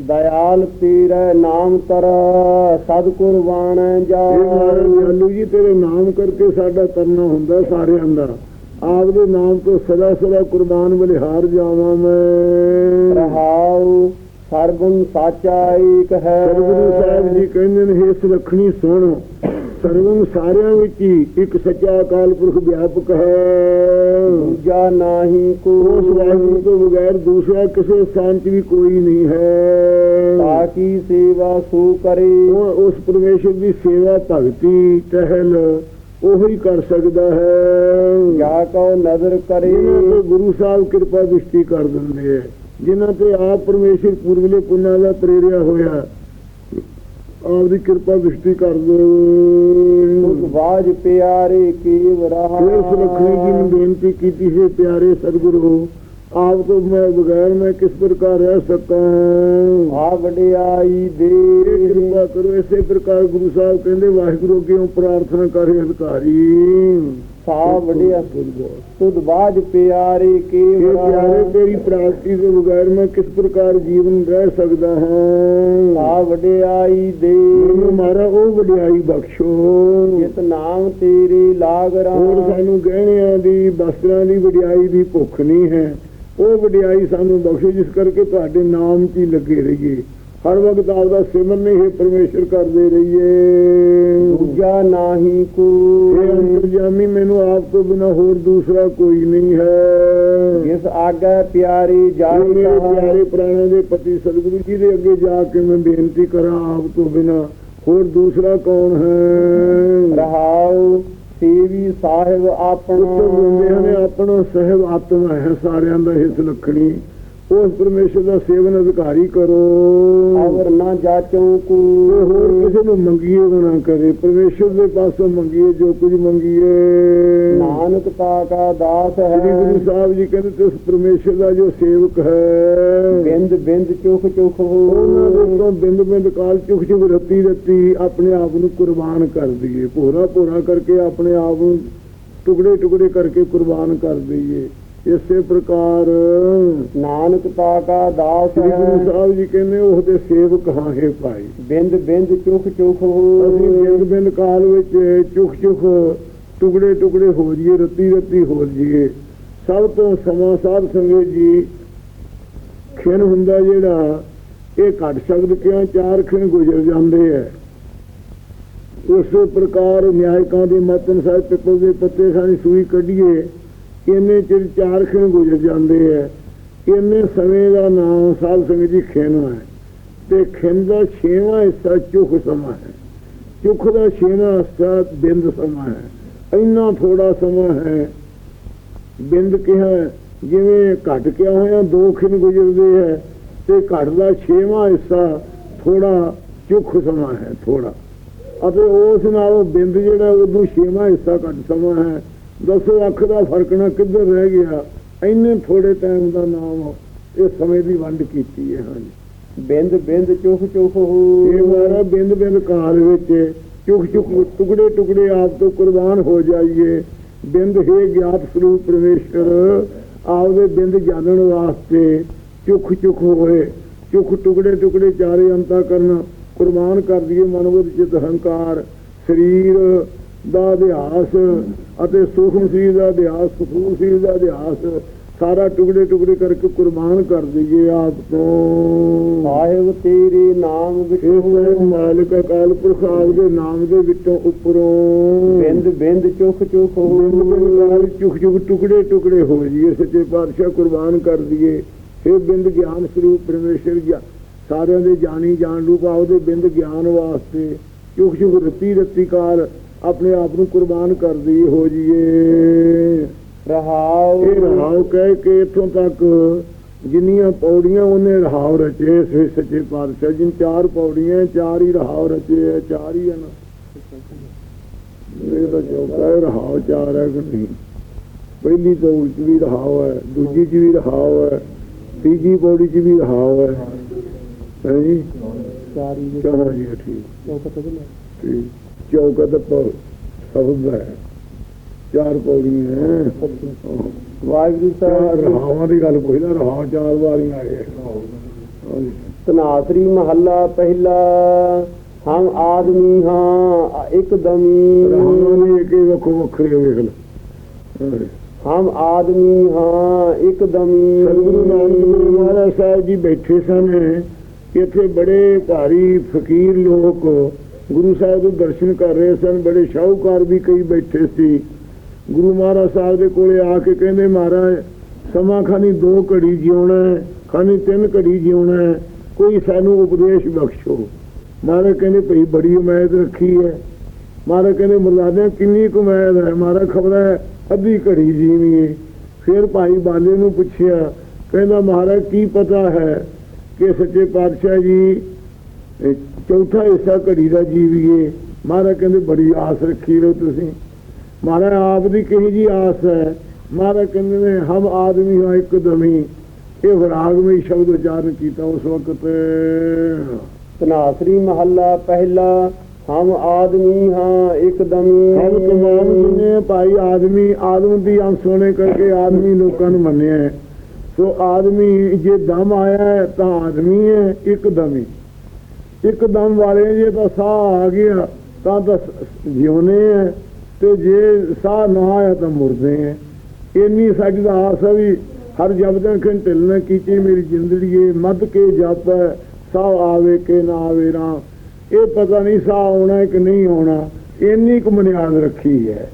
ਦਇਆਲ ਤੇਰਾ ਨਾਮ ਤਰਾ ਸਦ ਕੁਰਬਾਨ ਜਾ। ਦਿਆਲੂ ਜੀ ਤੇਰੇ ਨਾਮ ਕਰਕੇ ਸਾਡਾ ਤਰਨਾ ਹੁੰਦਾ ਸਾਰਿਆਂ ਦਾ। ਆਪ ਦੇ ਨਾਮ ਤੋਂ ਸਦਾ ਸਦਾ ਕੁਰਬਾਨ ਬਲਿਹਾਰ ਜਾਵਾਂ ਮੈਂ। ਰਹਾਉ ਸਰਬੰ ਸਾਚਾ ਏਕ ਹੈ। ਸਤਿਗੁਰੂ ਸਾਹਿਬ ਜੀ ਕਹਿੰਦੇ ਨੇ ਹੇ ਸੁਲੱਖਣੀ ਸੁਣ। ਸਰਵੰ ਸਾਰਿਆਂ ਵਿੱਚ ਹੀ ਇੱਕ ਸੱਚਾ ਅਕਾਲ ਪੁਰਖ ਵਿਆਪਕ ਹੈ। ਦੂਜਾ ਨਾਹੀ ਕੋ ਉਸ ਵਾਹਿਗੁਰੂ ਤੋਂ ਬਗੈਰ ਦੂਸਰਾ ਕਿਸੇ ਸਥਾਨ 'ਚ ਵੀ ਕੋਈ ਨਹੀਂ ਹੈ। ਤਾਕੀ ਸੇਵਾ ਸੋ ਕਰੇ? ਉਸ ਪਰਮੇਸ਼ਰ ਦੀ ਸੇਵਾ ਭਗਤੀ ਟਹਿਲ ਉਹੀ ਕਰ ਸਕਦਾ ਹੈ। ਜਾ ਕੋ ਨਜ਼ਰ ਕਰੇ। ਗੁਰੂ ਸਾਹਿਬ ਕਿਰਪਾ ਦ੍ਰਿਸ਼ਟੀ ਕਰ ਦਿੰਦੇ ਆ ਜਿਨ੍ਹਾਂ ਤੇ ਆਪ ਪਰਮੇਸ਼ਰ ਪੂਰਬਲੇ ਪੁੰਨਾਂ ਦਾ ਪ੍ਰੇਰਿਆ ਹੋਇਆ। ਆਪ ਦੀ ਕਿਰਪਾ ਦ੍ਰਿਸ਼ਟੀ ਕਰ ਦੇ ਉਸ ਬਾਜ ਪਿਆਰੇ ਕੀਵ ਰਹਾ ਫਿਰ ਸੁਲੱਖਣੀ ਜੀ ਨੂੰ ਬੇਨਤੀ ਕੀਤੀ ਹੈ ਪਿਆਰੇ ਸਤਿਗੁਰੂ। ਆਪ ਤੋਂ ਮੈਂ ਬਗੈਰ ਮੈਂ ਕਿਸ ਪ੍ਰਕਾਰ ਰਹਿ ਸਕਾਂ? ਆ ਵਡਿਆਈ ਦੇ। ਕਿਰਪਾ ਕਰੋ ਇਸੇ ਪ੍ਰਕਾਰ ਗੁਰੂ ਸਾਹਿਬ ਕਹਿੰਦੇ ਵਾਹਿਗੁਰੂ ਅੱਗੇ ਪ੍ਰਾਰਥਨਾ ਕਰੇ ਅਧਿਕਾਰੀ ਸਾ ਵਡਿਆ ਤੁਧ ਬਾਜ ਪਿਆਰੇ ਕੀਵ ਪਿਆਰੇ ਤੇਰੀ ਪ੍ਰਾਪਤੀ ਦੇ ਬਗੈਰ ਮੈਂ ਕਿਸ ਪ੍ਰਕਾਰ ਜੀਵਨ ਰਹਿ ਸਕਦਾ ਹਾਂ? ਸਾ ਵਡਿਆਈ ਦੇ। ਮੈਨੂੰ ਮਾਰਾ ਉਹ ਵਡਿਆਈ ਬਖਸ਼ੋ। ਜਿਤ ਨਾਮ ਤੇਰੀ ਲਾਗ ਹੋਰ ਰਹਾ ਸਾਨੂੰ ਗਹਿਣਿਆਂ ਦੀ ਵਸਤਰਾਂ ਦੀ ਵਡਿਆਈ ਦੀ ਭੁੱਖ ਨਹੀਂ ਹੈ। ਉਹ ਵਡਿਆਈ ਸਾਨੂੰ ਬਖਸ਼ੋ ਜਿਸ ਕਰਕੇ ਤੁਹਾਡੇ ਨਾਮ 'ਚ ਹੀ ਲੱਗੇ ਰਹੀਏ। ਹਰ ਵਕਤ ਆਪਦਾ ਸਿਮਰਨ ਹੀ ਪਰਮੇਸ਼ਰ ਕਰਦੇ ਰਹੀਏ। ਦੂਜਾ ਨਾਹੀ ਕੋ ਇਹ ਅੰਤਰਜਾਮੀ ਮੈਨੂੰ ਆਪ ਤੋਂ ਬਿਨਾ ਹੋਰ ਦੂਸਰਾ ਕੋਈ ਨਹੀਂ ਹੈ। ਜਿਸ ਆਗੇ ਪਿਆਰੀ ਜਾਈ ਮੇਰੇ ਪਿਆਰੇ ਪ੍ਰਾਣਾਂ ਦੇ ਪਤੀ ਸਤਿਗੁਰੂ ਜੀ ਦੇ ਅੱਗੇ ਜਾ ਕੇ ਮੈਂ ਬੇਨਤੀ ਕਰਾਂ ਆਪ ਤੋਂ ਬਿਨਾ ਹੋਰ ਦੂਸਰਾ ਕੌਣ ਹੈ? ਰਹਾਉ ਸੇਵੀ ਸਾਹਿਬ ਉੱਤਰ ਬੰਦਿਆਂ ਨੇ ਆਪਣਾ ਆਪਣਾ ਸਹਿਬ ਆਤਮਾ ਹੈ ਸਾਰਿਆਂ ਦਾ ਹਿੱਸ ਲਖਣੀ। ਉਸ ਪਰਮੇਸ਼ਰ ਦਾ ਸੇਵਨ ਅਧਿਕਾਰੀ ਕਰੋ। ਅਵਰ ਨਾ ਜਾਚੋ ਕੋ। ਹੋਰ ਕਿਸੇ ਨੂੰ ਮੰਗੀਏ ਨਾ ਕਰੇ। ਪਰਮੇਸ਼ਰ ਦੇ ਪਾਸੋਂ ਮੰਗੀਏ ਜੋ ਕੁਝ ਮੰਗੀਏ। ਨਾਨਕ ਤਾ ਕਾ ਦਾਸ ਸ੍ਰੀ ਗੁਰੂ ਹੈ ਸਾਹਿਬ ਜੀ ਕਹਿੰਦੇ ਤੇ ਉਸ ਪਰਮੇਸ਼ਰ ਦਾ ਜੋ ਸੇਵਕ ਹੈ। ਬਿੰਦ ਬਿੰਦ ਚੁਖ ਚੁਖ ਉਹਨਾਂ ਦੇ ਹੋ ਤੋਂ ਬਿੰਦ ਬਿੰਦ ਕਾਲ ਚੁਖ ਚੁਖ ਰੱਤੀ ਰੱਤੀ ਆਪਣੇ ਆਪ ਨੂੰ ਕੁਰਬਾਨ ਕਰ ਦਈਏ। ਭੋਰਾ ਭੋਰਾ ਕਰਕੇ ਆਪਣੇ ਆਪ ਨੂੰ ਟੁਕੜੇ ਟੁਕੜੇ ਕਰਕੇ ਕੁਰਬਾਨ ਕਰ ਦਈਏ। ਇਸੇ ਪ੍ਰਕਾਰ ਨਾਨਕ ਤਾ ਕਾ ਦਾਸ ਸ੍ਰੀ ਗੁਰੂ ਹੈ। ਸਾਹਿਬ ਜੀ ਕਹਿੰਦੇ ਉਹ ਦੇ ਸੇਵਕ ਹਾਂ ਹੈ ਭਾਈ। ਬਿੰਦ ਬਿੰਦ ਚੁਖ ਚੁਖ ਅਸੀਂ ਹੋ ਬਿੰਦ ਬਿੰਦ ਕਾਲ ਵਿੱਚ ਚੁਖ ਚੁਖ ਟੁਕੜੇ ਟੁਕੜੇ ਹੋ ਜੀਏ ਰੱਤੀ ਰੱਤੀ ਹੋ ਜੀਏ ਸਭ ਤੋਂ ਸਮਾਂ ਸਾਧ ਸੰਗਤ ਜੀ ਖਿਣ ਹੁੰਦਾ ਜਿਹੜਾ ਇਹ ਘਟ ਸ਼ਬਦ ਕਿਉਂ ਚਾਰ ਖਿਣ ਗੁਜ਼ਰ ਜਾਂਦੇ ਐ। ਉਸੇ ਪ੍ਰਕਾਰ ਨਿਆਇਕਾਂ ਦੇ ਮਤ ਅਨੁਸਾਰ ਪਿੱਪਲ ਦੇ ਪੱਤੇ ਸਾਡੀ ਸੂਈ ਕੱਢੀਏ। ਇੰਨੇ ਚਿਰ ਚਾਰ ਖਿਣ ਗੁਜ਼ਰ ਜਾਂਦੇ ਐ, ਇੰਨੇ ਸਮੇਂ ਦਾ ਨਾਮ ਸਾਧ ਸੰਗਤ ਜੀ ਖਿਣ ਹੈ। ਤੇ ਖਿੰਦ ਦਾ ਛੇਵਾਂ ਹਿੱਸਾ ਚੁੱਖ ਸਮਾਂ ਹੈ। ਚੁੱਖ ਦਾ ਛੇਵਾਂ ਹਿੱਸਾ ਬਿੰਦ ਸਮਾਂ ਹੈ। ਇੰਨਾ ਥੋੜਾ ਸਮਾਂ ਹੈ, ਬਿੰਦ ਕਿਹਾ, ਜਿਵੇਂ ਘਟ ਕਿਆ ਹੋਇਆ, ਦੋ ਖਿਨ ਗੁਜ਼ਰਦੇ ਹੈ ਤੇ ਘਟ ਦਾ ਛੇਵਾਂ ਹਿੱਸਾ ਥੋੜਾ ਚੁੱਖ ਸਮਾਂ ਹੈ ਥੋੜਾ ਅਤੇ ਉਸ ਨਾਲੋਂ ਬਿੰਦ ਜਿਹੜਾ ਉਦੋਂ ਛੇਵਾਂ ਹਿੱਸਾ ਘੱਟ ਸਮਾਂ ਹੈ। ਦੱਸੋ ਅੱਖ ਦਾ ਫ਼ਰਕ ਨਾ ਕਿੱਧਰ ਰਹਿ ਗਿਆ? ਇੰਨੇ ਥੋੜੇ ਟਾਈਮ ਦਾ ਨਾਮ ਇਹ ਸਮੇਂ ਦੀ ਵੰਡ ਕੀਤੀ ਹੈ ਹਾਂਜੀ। ਬਿੰਦ ਬਿੰਦ ਚੁਖ ਚੁਖ ਇਹ ਹੋ ਮਾਰਾ ਬਿੰਦ ਬਿੰਦ ਕਾਲ ਵਿੱਚ ਚੁੱਕ ਚੁੱਕ ਟੁਕੜੇ ਟੁਕੜੇ ਆਪ ਤੋਂ ਕੁਰਬਾਨ ਹੋ ਜਾਈਏ। ਬਿੰਦ ਹੈ ਗਿਆਤ ਸਰੂਪ ਪਰਮੇਸ਼ਰ ਆਪਦੇ ਬਿੰਦ ਜਾਣਨ ਵਾਸਤੇ ਚੁੱਕ ਚੁੱਕ ਹੋਏ। ਚੁੱਕ ਟੁਕੜੇ ਟੁਕੜੇ ਚਾਰੇ ਅੰਤਾ ਕਰਨ ਕੁਰਬਾਨ ਕਰ ਦਈਏ ਮਨੋਬੁੱਧ ਚਿਤ ਹੰਕਾਰ ਸਰੀਰ ਦਾ ਅਧਿਆਸ ਅਤੇ ਸੂਖਮ ਸਰੀਰ ਦਾ ਅਧਿਆਸ ਸੂਖਮ ਸਰੀਰ ਦਾ ਅਧਿਆਸ ਸਾਰਾ ਟੁਕੜੇ ਟੁਕੜੇ ਕਰਕੇ ਕੁਰਬਾਨ ਕਰ ਦਈਏ ਆਪ ਤੋਂ। ਸਾਹਿਬ ਤੇਰੇ ਨਾਮ ਵਿਟੋ ਮਾਲਕ ਅਕਾਲ ਪੁਰਖ ਆਪ ਦੇ ਨਾਮ ਦੇ ਵਿੱਚੋਂ ਉੱਪਰੋਂ। ਬਿੰਦ ਬਿੰਦ ਚੁਖ ਚੁਖ ਬਿੰਦ ਹੋ ਚੁਕ ਚੁਕ ਟੁਕੜੇ ਟੁਕੜੇ ਹੋ ਜੀਏ ਸੱਚੇ ਪਾਤਸ਼ਾਹ ਕੁਰਬਾਨ ਕਰ ਦਈਏ। ਇਹ ਬਿੰਦ ਗਿਆਨ ਸਰੂਪ ਪਰਮੇਸ਼ਰ ਜੀ ਸਾਰਿਆਂ ਦੇ ਜਾਣੀ ਜਾਣ ਰੂਪ ਆਪਦੇ ਬਿੰਦ ਗਿਆਨ ਵਾਸਤੇ। ਚੁਕ ਚੁਕ ਰੱਤੀ ਰੱਤੀ ਕਾਲ ਆਪਣੇ ਆਪ ਨੂੰ ਕੁਰਬਾਨ ਕਰ ਦਈਏ ਹੋ ਜੀਏ। ਰਹਾਉ। ਇਹ ਰਹਾਉ ਕਹਿ ਕੇ ਇਥੋਂ ਤੱਕ ਜਿੰਨੀਆਂ ਪੌੜੀਆਂ ਉਹਨੇ ਰਹਾਉ ਰਚੇ ਸੇ ਸੱਚੇ ਪਾਤਸ਼ਾਹ ਜਿਨ ਚਾਰ ਪੌੜੀਆਂ ਚਾਰ ਹੀ ਰਹਾਉ ਰਚੇ ਹੈ ਚਾਰ ਹੀ ਹਨ ਇਹ ਤਾਂ ਚੌਕਾ ਹੈ ਰਹਾਉ ਚਾਰ ਹੈ ਕਿ ਨਹੀਂ? ਪਹਿਲੀ ਪੌੜੀ ਚ ਵੀ ਰਹਾਉ ਹੈ ਦੂਜੀ ਚ ਵੀ ਰਹਾਉ ਹੈ ਤੀਜੀ ਪੌੜੀ ਚ ਵੀ ਰਹਾਉ ਹੈ। ਹੈ ਜੀ? ਚਾਰੀ ਚਲੋ ਜੀ ਠੀਕ। ਠੀਕ। ਚੌਕਤ ਪਰ ਸਬਦ ਹੈ। ਚਾਰ ਪੌੜੀਆਂ ਹੈ। ਵਾਹਿਗੁਰੂ ਸਾਹਿਬ ਰਹਾਵਾਂ ਦੀ ਗੱਲ ਕੋਈ ਨਾ ਰਹਾ ਚਾਰ ਵਾਰੀਆਂ ਆਏ। ਤਨਾਸਰੀ ਮਹੱਲਾ ਪਹਿਲਾ ਹਮ ਆਦਮੀ ਹਾਂ ਇੱਕ ਦਮੀ। ਰਹਾਵਾਂ ਦੇ ਇੱਕ ਵੱਖੋ ਵੱਖਰੇ ਵੇਖ ਲਓ। ਹਮ ਆਦਮੀ ਹਾਂ ਇੱਕ ਦਮੀ। ਸਤਿਗੁਰੂ ਨਾਨਕ ਦੇਵ ਮਹਾਰਾਜ ਸਾਹਿਬ ਜੀ ਬੈਠੇ ਸਨ। ਇੱਥੇ ਬੜੇ ਭਾਰੀ ਫਕੀਰ ਲੋਕ ਗੁਰੂ ਸਾਹਿਬ ਦੇ ਦਰਸ਼ਨ ਕਰ ਰਹੇ ਸਨ, ਬੜੇ ਸ਼ਾਹੂਕਾਰ ਵੀ ਕਈ ਬੈਠੇ ਸੀ। ਗੁਰੂ ਮਹਾਰਾਜ ਸਾਹਿਬ ਦੇ ਕੋਲੇ ਆ ਕੇ ਕਹਿੰਦੇ, ਮਹਾਰਾਜ, ਸਮਾਂ ਖਾਨੀ ਦੋ ਘੜੀ ਜਿਉਣਾ ਖਾਨੀ ਤਿੰਨ ਘੜੀ ਜਿਉਣਾ ਕੋਈ ਸਾਨੂੰ ਉਪਦੇਸ਼ ਬਖਸ਼ੋ। ਮਹਾਰਾਜ ਕਹਿੰਦੇ, ਭਈ ਬੜੀ ਉਮੀਦ ਰੱਖੀ ਹੈ। ਮਹਾਰਾਜ ਕਹਿੰਦੇ ਮਰਦਾਦਿਆਂ ਕਿੰਨੀ ਕੁ ਉਮੀਦ ਹੈ? ਮਹਾਰਾਜ ਖਬਰ ਹੈ, ਅੱਧੀ ਘੜੀ ਜੀਵੀਏ। ਫਿਰ ਭਾਈ ਬਾਲੇ ਨੂੰ ਪੁੱਛਿਆ, ਕਹਿੰਦਾ, ਮਹਾਰਾਜ, ਕੀ ਪਤਾ ਹੈ ਕਿ ਸੱਚੇ ਪਾਤਸ਼ਾਹ ਜੀ ਚੌਥਾ ਹਿੱਸਾ ਘੜੀ ਦਾ ਜੀਵੀਏ ਮਹਾਰਾਜ ਕਹਿੰਦੇ ਬੜੀ ਆਸ ਰੱਖੀ ਲੋ ਤੁਸੀਂ। ਮਹਾਰਾਜ ਆਪ ਦੀ ਕਹੀ ਜੀ ਆਸ ਹੈ? ਮਹਾਰਾਜ ਕਹਿੰਦੇ ਨੇ ਹਮ ਆਦਮੀ ਹਾਂ ਇੱਕ ਦਮੀ। ਇਹ ਵਿਰਾਗਮਈ ਸ਼ਬਦ ਉਚਾਰਨ ਕੀਤਾ ਉਸ ਵਕਤ। ਤਨਾਸਰੀ ਮਹੱਲਾ ਪਹਿਲਾ ਹਮ ਆਦਮੀ ਹਾਂ ਇੱਕ ਦਮੀ। ਹਮ ਤਮਾਮ ਜਿੰਨੇ ਭਾਈ ਆਦਮੀ ਆਦਮ ਦੀ ਅੰਸ਼ ਹੋਣੇ ਕਰਕੇ ਆਦਮੀ ਲੋਕਾਂ ਨੂੰ ਮੰਨਿਆ ਸੋ ਆਦਮੀ ਜੇ ਦਮ ਆਇਆ ਤਾਂ ਆਦਮੀ ਹੈ ਇੱਕ ਇੱਕ ਦਮ ਵਾਲੇ ਜੇ ਤਾਂ ਸਾਹ ਆ ਗਿਆ, ਤਾਂ ਤਾਂ ਜਿਉਨੇ ਹੈ ਤੇ ਜੇ ਸਾਹ ਨਾ ਆਇਆ ਤਾਂ ਮੁਰਦੇ ਹੈ ਇੰਨੀ ਸਾਡੀ ਦਾ ਆਸ ਹੈ ਵੀ ਹਰ ਜਬਦਨ ਖੰਟਿਲ ਨਾ ਕੀਚੇ ਮੇਰੀ ਜਿੰਦੜੀਏ ਮਦ ਕੇ ਜਾਪ ਸਾਹ ਆਵੇ ਕੇ ਨਾ ਆਵੇ ਨਾ ਇਹ ਪਤਾ ਨਹੀਂ ਸਾਹ ਆਉਣਾ ਕਿ ਨਹੀਂ ਆਉਣਾ, ਇੰਨੀ ਕੁ ਮਨਿਆਦ ਰੱਖੀ ਹੈ।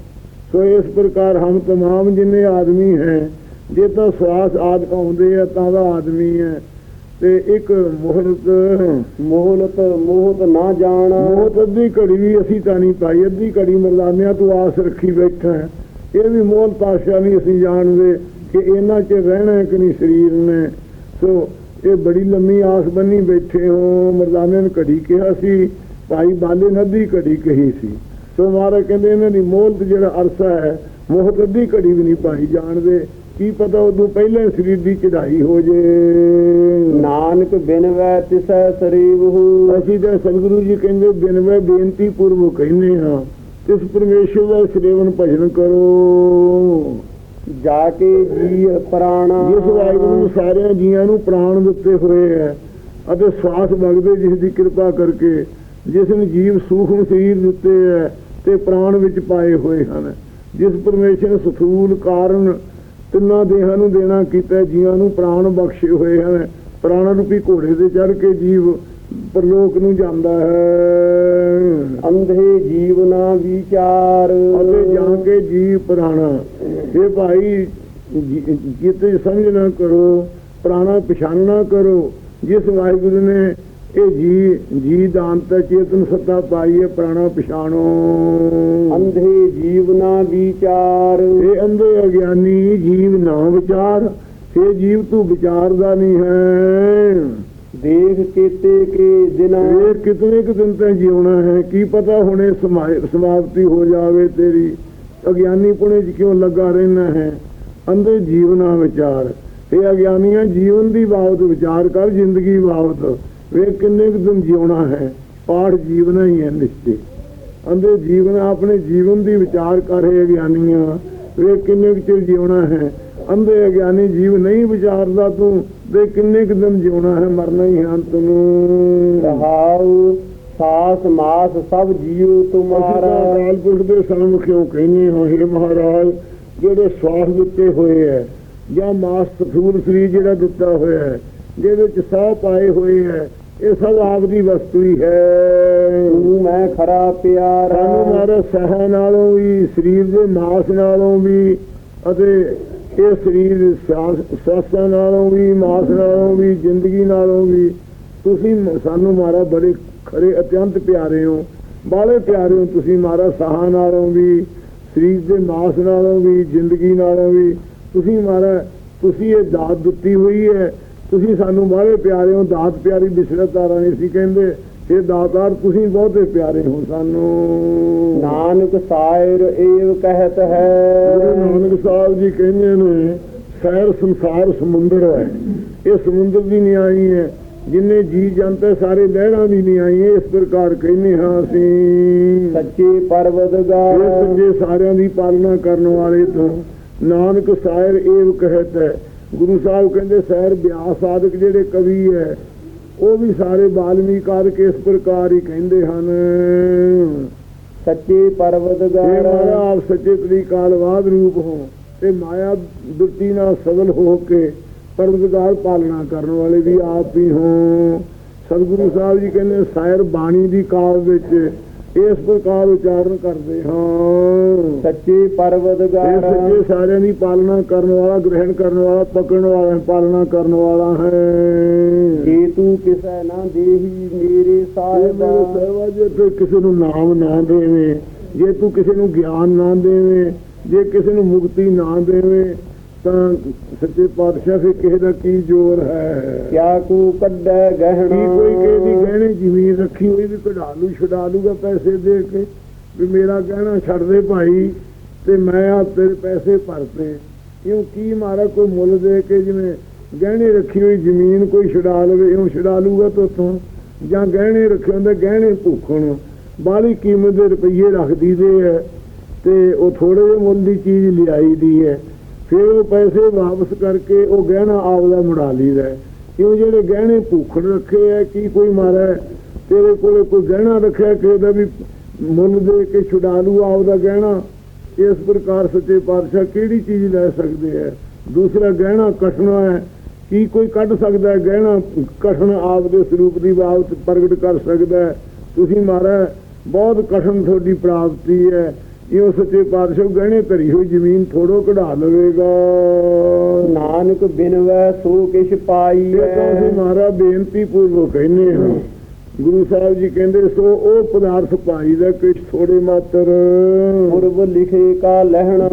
ਸੋ ਇਸ ਪ੍ਰਕਾਰ ਹਮ ਤਮਾਮ ਜਿੰਨੇ ਆਦਮੀ ਹੈ, ਜੇ ਤਾਂ ਸਵਾਸ ਆਦ ਆਉਂਦੇ ਆ, ਤਾਂ ਦਾ ਆਦਮੀ ਹੈ। ਤੇ ਇੱਕ ਮੋਹਲਤ ਮੋਹਲਤ ਮੋਹਤ ਨਾ ਜਾਣ। ਮੋਹਤ ਅੱਧੀ ਘੜੀ ਵੀ ਅਸੀਂ ਤਾਂ ਨਹੀਂ ਪਾਈ, ਅੱਧੀ ਘੜੀ ਮਰਦਾਨਿਆਂ ਤੂੰ ਆਸ ਰੱਖੀ ਬੈਠਾ ਇਹ ਵੀ ਮੋਹਲ ਪਾਸ਼ਾ ਨਹੀਂ ਅਸੀਂ ਜਾਣਦੇ ਕਿ ਇਹਨਾਂ 'ਚ ਰਹਿਣਾ ਕਿ ਨਹੀਂ ਸਰੀਰ ਨੇ। ਸੋ ਇਹ ਬੜੀ ਲੰਮੀ ਆਸ ਬੰਨੀ ਬੈਠੇ ਹੋ। ਮਰਦਾਨੇ ਨੇ ਘੜੀ ਕਿਹਾ ਸੀ, ਭਾਈ ਬਾਲੇ ਨੇ ਅੱਧੀ ਘੜੀ ਕਹੀ ਸੀ। ਸੋ ਮਹਾਰਾਜ ਕਹਿੰਦੇ, ਇਹਨਾਂ ਦੀ ਮੋਹਲਤ ਜਿਹੜਾ ਅਰਸਾ ਹੈ, ਮੋਹਤ ਅੱਧੀ ਘੜੀ ਵੀ ਨਹੀਂ ਪਾਈ, ਜਾਣਦੇ। ਕੀ ਪਤਾ ਉਦੋਂ ਪਹਿਲਾਂ ਸਰੀਰ ਦੀ ਚੜਾਈ ਹੋ ਜੇ। ਨਾਨਕ ਬਿਨਵੈ ਤਿਸੈ ਸਰੀਬਹੂ ਅਸੀਂ ਤਾਂ ਸਤਿਗੁਰੂ ਜੀ ਕਹਿੰਦੇ ਬਿਨਵੇਂ ਬੇਨਤੀ ਪੂਰਵਕ ਕਹਿੰਦੇ ਹਾਂ। ਇਸ ਪਰਮੇਸ਼ਰ ਦਾ ਸੇਵਨ ਭਜਨ ਕਰੋ। ਜਾ ਕੇ ਜੀ ਪ੍ਰਾਣਾ। ਜਿਸ ਵਾਹਿਗੁਰੂ ਨੂੰ ਸਾਰਿਆਂ ਜੀਆਂ ਨੂੰ ਪ੍ਰਾਣ ਦਿੱਤੇ ਹੋਏ ਹੈ ਅਤੇ ਸਵਾਸ ਵਗਦੇ ਜਿਸ ਦੀ ਕਿਰਪਾ ਕਰਕੇ ਜਿਸ ਨੇ ਜੀਵ ਸੂਖਮ ਸਰੀਰ ਦਿੱਤੇ ਹੈ ਤੇ ਪ੍ਰਾਣ ਵਿੱਚ ਪਾਏ ਹੋਏ ਹਨ। ਜਿਸ ਪਰਮੇਸ਼ਰ ਸਥੂਲ ਕਾਰਨ ਤਿੰਨਾਂ ਦੇਹਾਂ ਨੂੰ ਦੇਣਾ ਕੀਤਾ ਜੀਆਂ ਨੂੰ ਪ੍ਰਾਣ ਬਖਸ਼ੇ ਹੋਏ ਹਨ। ਪ੍ਰਾਣ ਰੂਪੀ ਘੋੜੇ ਤੇ ਚੜ ਕੇ ਜੀਵ ਪਰਲੋਕ ਨੂੰ ਜਾਂਦਾ ਹੈ। ਅੰਧੇ ਜੀਵਨਾ ਵਿਚਾਰ। ਅਤੇ ਜਾ ਕੇ ਜੀਵ ਪ੍ਰਾਣਾ। ਇਹ ਭਾਈ ਜਿੱਤੇ ਸਮਝ ਨਾ ਕਰੋ ਪ੍ਰਾਣਾ ਪਛਾਣ ਨਾ ਕਰੋ। ਜਿਸ ਵਾਹਿਗੁਰੂ ਨੇ ਇਹ ਜੀ ਜੀ ਦਾਨਤ ਚੇਤਨ ਸੱਤਾ ਪਾਈਏ ਪ੍ਰਾਣਾ ਪਛਾਣੋ। ਅੰਧੇ ਜੀਵਨਾ ਵਿਚਾਰ। ਇਹ ਅੰਧੇ ਅਗਿਆਨੀ ਜੀਵ ਨਾ ਵਿਚਾਰ ਇਹ ਜੀਵ ਤੂੰ ਵਿਚਾਰਦਾ ਨਹੀਂ ਹੈ। ਦੇਖ ਕੀਤੇ ਕੇ ਦਿਨ। ਇਹ ਕਿਤਨੇ ਕੁ ਦਿਨ ਤੱਕ ਜਿਉਣਾ ਹੈ ਕੀ ਪਤਾ ਹੁਣੇ ਸਮਾਪਤੀ ਹੋ ਜਾਵੇ ਤੇਰੀ। ਅਗਿਆਨੀ ਪੁਣੇ ਚ ਕਿਉਂ ਲੱਗਾ ਰਹਿਣਾ ਹੈ? ਅੰਧੇ ਜੀਵਨਾ ਵਿਚਾਰ। ਇਹ ਅਗਿਆਨੀਆਂ ਜੀਵਨ ਦੀ ਬਾਬਤ ਵਿਚਾਰ ਕਰ ਜ਼ਿੰਦਗੀ ਬਾਬਤ। ਵੇ ਕਿੰਨੇ ਕੁ ਦਿਨ ਜਿਉਣਾ ਹੈ? ਪਾਠ ਜੀਵਨਾ ਹੀ ਹੈ ਨਿਸ਼ਚੇ। ਅੰਧੇ ਜੀਵਨ ਆਪਣੇ ਜੀਵਨ ਦੀ ਵਿਚਾਰ ਕਰ ਰਹੇ ਅਗਿਆਨੀਆਂ ਵੇ ਕਿੰਨੇ ਕੁ ਚਿਰ ਜਿਉਣਾ ਹੈ? ਅੰਧੇ ਅਗਿਆਨੀ ਜੀਵ ਨਹੀਂ ਵਿਚਾਰਦਾ ਤੂੰ ਤੇ ਕਿੰਨੇ ਕੁ ਦਿਨ ਜਿਉਣਾ ਹੈ? ਮਰਨਾ ਹੀ ਹੈ ਅੰਤ ਨੂੰ। ਰਹਾਉ ਸਾਸ ਮਾਸ ਸਭ ਜੀਉ ਤੁਮਾਰਾ। ਅਕਾਲ ਪੁਰਖ ਦੇ ਸਾਹਮਣੇ ਕਿਉਂ ਕਹਿੰਦੇ ਹੋ हे ਮਹਾਰਾਜ ਜਿਹੜੇ ਸਵਾਸ ਦਿੱਤੇ ਹੋਏ ਹੈ ਜਾਂ ਮਾਸ ਸਥੂਲ ਸਰੀਰ ਜਿਹੜਾ ਦਿੱਤਾ ਹੋਇਆ ਹੈ ਜਿਹਦੇ ਵਿੱਚ ਸਾਹ ਪਾਏ ਹੋਏ ਹੈ ਇਹ ਸਭ ਆਪ ਦੀ ਵਸਤੂ ਹੀ ਹੈ। ਤੂੰ ਮੈਂ ਖਰਾ ਪਿਆਰਾ ਸਾਨੂੰ ਮਾਰੇ ਸਾਹਾਂ ਨਾਲੋਂ ਵੀ ਸਰੀਰ ਦੇ ਮਾਸ ਨਾਲੋਂ ਵੀ ਅਤੇ ਇਹ ਸਰੀਰ ਸਾਸਾਂ ਨਾਲੋਂ ਵੀ ਮਾਸ ਨਾਲੋਂ ਵੀ ਜ਼ਿੰਦਗੀ ਨਾਲੋਂ ਵੀ ਤੁਸੀਂ ਸਾਨੂੰ ਮਾਰਾ ਬੜੇ ਖਰੇ ਅਤਿਅੰਤ ਪਿਆਰੇ ਹੋ। ਬਾਲੇ ਪਿਆਰੇ ਹੋ ਤੁਸੀਂ ਮਾਰਾ ਸਾਹਾਂ ਨਾਲੋਂ ਵੀ ਸਰੀਰ ਦੇ ਮਾਸ ਨਾਲੋਂ ਵੀ ਜ਼ਿੰਦਗੀ ਨਾਲੋਂ ਵੀ। ਤੁਸੀਂ ਮਾਰਾ ਤੁਸੀਂ ਇਹ ਦਾਤ ਦਿੱਤੀ ਹੋਈ ਹੈ ਤੁਸੀਂ ਸਾਨੂੰ ਬਾਲੇ ਪਿਆਰੇ ਹੋ ਦਾਤ ਪਿਆਰੀ ਬਿਸਰਤ ਤਾਰਾ ਨਹੀਂ ਸੀ ਕਹਿੰਦੇ। ਇਹ ਦਾਤਾਰ ਤੁਸੀਂ ਬਹੁਤੇ ਪਿਆਰੇ ਹੋ ਸਾਨੂੰ। ਨਾਨਕ ਸਾਇਰ ਏਵ ਕਹਿਤ ਹੈ। ਨਾਨਕ ਸਾਹਿਬ ਜੀ ਕਹਿੰਦੇ ਨੇ ਸੈਰ ਸੰਸਾਰ ਸਮੁੰਦਰ ਹੈ। ਇਹ ਸਮੁੰਦਰ ਦੀ ਨਿਆਈ ਹੈ। ਜਿੰਨੇ ਜੀ ਜੰਤ ਸਾਰੇ ਲਹਿਰਾਂ ਦੀ ਨਿਆਈ ਹੈ। ਇਸ ਪ੍ਰਕਾਰ ਕਹਿੰਦੇ ਹਾਂ ਅਸੀਂ। ਸੱਚੇ ਇਹ ਪਰਵਦਗਾਰ ਸੰਜੇ ਸਾਰਿਆਂ ਦੀ ਪਾਲਣਾ ਕਰਨ ਵਾਲੇ ਤੋਂ ਨਾਨਕ ਸਾਇਰ ਏਵ ਕਹਿਤ ਹੈ। ਗੁਰੂ ਸਾਹਿਬ ਕਹਿੰਦੇ ਸੈਰ ਬਿਆਸ ਸਾਧਕ ਜਿਹੜੇ ਕਵੀ ਹੈ ਉਹ ਵੀ ਸਾਰੇ ਬਾਲਮੀਕ ਕਰਕੇ ਇਸ ਪ੍ਰਕਾਰ ਹੀ ਕਹਿੰਦੇ ਹਨ। ਸੱਚੇ ਮਾਇਆ ਆਪ ਸੱਚੇ ਤਰੀਕਾਲਵਾਦ ਰੂਪ ਹੋ ਤੇ ਮਾਇਆ ਦੁੱਤੀ ਨਾਲ ਸਬਲ ਹੋ ਕੇ ਪਰਵਦਗਾਰ ਪਾਲਣਾ ਕਰਨ ਵਾਲੇ ਵੀ ਆਪ ਹੀ ਹੋ। ਸਤਿਗੁਰੂ ਸਾਹਿਬ ਜੀ ਕਹਿੰਦੇ ਸਾਇਰ ਬਾਣੀ ਦੀ ਕਾਲ ਵਿੱਚ ਇਸ ਪ੍ਰਕਾਰ ਉਚਾਰਨ ਕਰਦੇ ਹਾਂ। ਸੱਚੇ ਪਰਵਦਗਾਰ ਸੱਚੇ ਸਾਰਿਆਂ ਦੀ ਪਾਲਣਾ ਕਰਨ ਵਾਲਾ ਗ੍ਰਹਿਣ ਕਰਨ ਵਾਲਾ ਪਕੜਨ ਵਾਲਾ ਪਾਲਣਾ ਕਰਨ ਵਾਲਾ ਹੈ। ਜੇ ਤੂੰ ਕਿਸੈ ਨਾ ਦੇਹੀ ਮੇਰੇ ਸਾਹਿਬ। ਮੇਰੇ ਸਹਿਬਾ ਜੇ ਤੂੰ ਕਿਸੇ ਨੂੰ ਨਾਮ ਨਾ ਦੇਵੇਂ ਜੇ ਤੂੰ ਕਿਸੇ ਨੂੰ ਗਿਆਨ ਨਾ ਦੇਵੇਂ ਜੇ ਕਿਸੇ ਨੂੰ ਮੁਕਤੀ ਨਾ ਦੇਵੇਂ ਤਾਂ ਸੱਚੇ ਪਾਤਸ਼ਾਹ ਫਿਰ ਕਿਸੇ ਦਾ ਕੀ ਜ਼ੋਰ ਹੈ? ਕਿਆ ਕੋ ਕੱਢੈ ਕੀ ਗਹਿਣਾ ਕੋਈ ਕਿਸੇ ਦੀ ਗਹਿਣੇ ਜ਼ਮੀਨ ਰੱਖੀ ਹੋਈ ਵੀ ਕਢਾ ਲੂ ਛੁਡਾ ਲੂਗਾ ਪੈਸੇ ਦੇ ਕੇ? ਵੀ ਮੇਰਾ ਗਹਿਣਾ ਛੱਡ ਦੇ ਭਾਈ ਤੇ ਮੈਂ ਆ ਤੇਰੇ ਪੈਸੇ ਭਰਤੇ। ਕਿਉਂ ਕੀ ਮਾਰਾ ਕੋਈ ਮੁੱਲ ਦੇ ਕੇ ਜਿਵੇਂ ਗਹਿਣੇ ਰੱਖੀ ਹੋਈ ਜ਼ਮੀਨ ਕੋਈ ਛੁਡਾ ਲਵੇ ਇਉਂ ਛੁਡਾ ਲੂਗਾ ਤੋਥੋਂ ਜਾਂ ਗਹਿਣੇ ਰੱਖੇ ਹੁੰਦੇ ਗਹਿਣੇ ਭੁੱਖਣ। ਬਾਹਲੀ ਕੀਮਤ ਦੇ ਰੁਪਈਏ ਰੱਖਦੀ ਦੇ ਹੈ ਤੇ ਉਹ ਥੋੜੇ ਜਿਹੇ ਮੁੱਲ ਦੀ ਚੀਜ਼ ਲਿਆਈ ਦੀ ਹੈ। ਫਿਰ ਉਹ ਪੈਸੇ ਵਾਪਸ ਕਰਕੇ ਉਹ ਗਹਿਣਾ ਆਪਦਾ ਮੁੜਾ ਲਈਦਾ ਹੈ। ਕਿਉਂ ਜਿਹੜੇ ਗਹਿਣੇ ਭੁੱਖਣ ਰੱਖੇ ਹੈ, ਕੀ ਕੋਈ ਮਾਰਾ ਤੇਰੇ ਕੋਲੇ ਕੋਈ ਗਹਿਣਾ ਰੱਖਿਆ ਕਿਸੇ ਦਾ ਵੀ ਮੁੱਲ ਦੇ ਕੇ ਛੁਡਾ ਲੂ ਆਪਦਾ ਗਹਿਣਾ? ਇਸ ਪ੍ਰਕਾਰ ਸੱਚੇ ਪਾਤਸ਼ਾਹ ਕਿਹੜੀ ਚੀਜ਼ ਲੈ ਸਕਦੇ ਹੈ? ਦੂਸਰਾ ਗਹਿਣਾ ਕਟਣਾ ਹੈ। ਕੀ ਕੋਈ ਕੱਢ ਸਕਦਾ ਗਹਿਣਾ ਕਠਨ ਆਪ ਦੇ ਸਰੂਪ ਦੀ ਬਾਬਤ ਪ੍ਰਗਟ ਕਰ ਸਕਦਾ ਤੁਸੀਂ ਮਾਰਾ ਬਹੁਤ ਕਠਨ ਤੁਹਾਡੀ ਪ੍ਰਾਪਤੀ ਹੈ। ਇਹ ਸੱਚੇ ਪਾਤਸ਼ਾਹ ਗਹਿਣੇ ਧਰੀ ਹੋਈ ਜ਼ਮੀਨ ਥੋੜੋ ਕਢਾ ਲਵੇਗਾ। ਨਾਨਕ ਬਿਨਵੈ ਸੋ ਕਿਛ ਇਹ ਤਾਂ ਅਸੀਂ ਮਹਾਰਾ ਬੇਨਤੀ ਪੂਰਵਕ ਕਹਿੰਦੇ ਹਾਂ। ਗੁਰੂ ਸਾਹਿਬ ਜੀ ਕਹਿੰਦੇ ਸੋ ਉਹ ਪਦਾਰਥ ਪਾਈ ਦਾ ਕੁਛ ਥੋੜੇ ਮਾਤਰ। ਪੁਰਬ ਲਿਖੇ ਕਾ ਲਹਿਣਾ।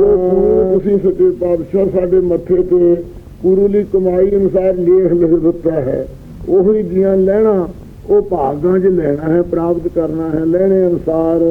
ਤੁਸੀਂ ਸੱਚੇ ਪਾਤਸ਼ਾਹ ਸਾਡੇ ਮੱਥੇ ਤੇ ਪੂਰਲੀ ਕਮਾਈ ਅਨੁਸਾਰ ਲੇਖ ਲਿਖ ਦਿੱਤਾ ਹੈ ਉਹੀ ਜੀਆਂ ਲੈਣਾ ਉਹ ਭਾਗਾਂ 'ਚ ਲੈਣਾ ਹੈ ਪ੍ਰਾਪਤ ਕਰਨਾ ਹੈ ਲੈਣੇ ਅਨੁਸਾਰ।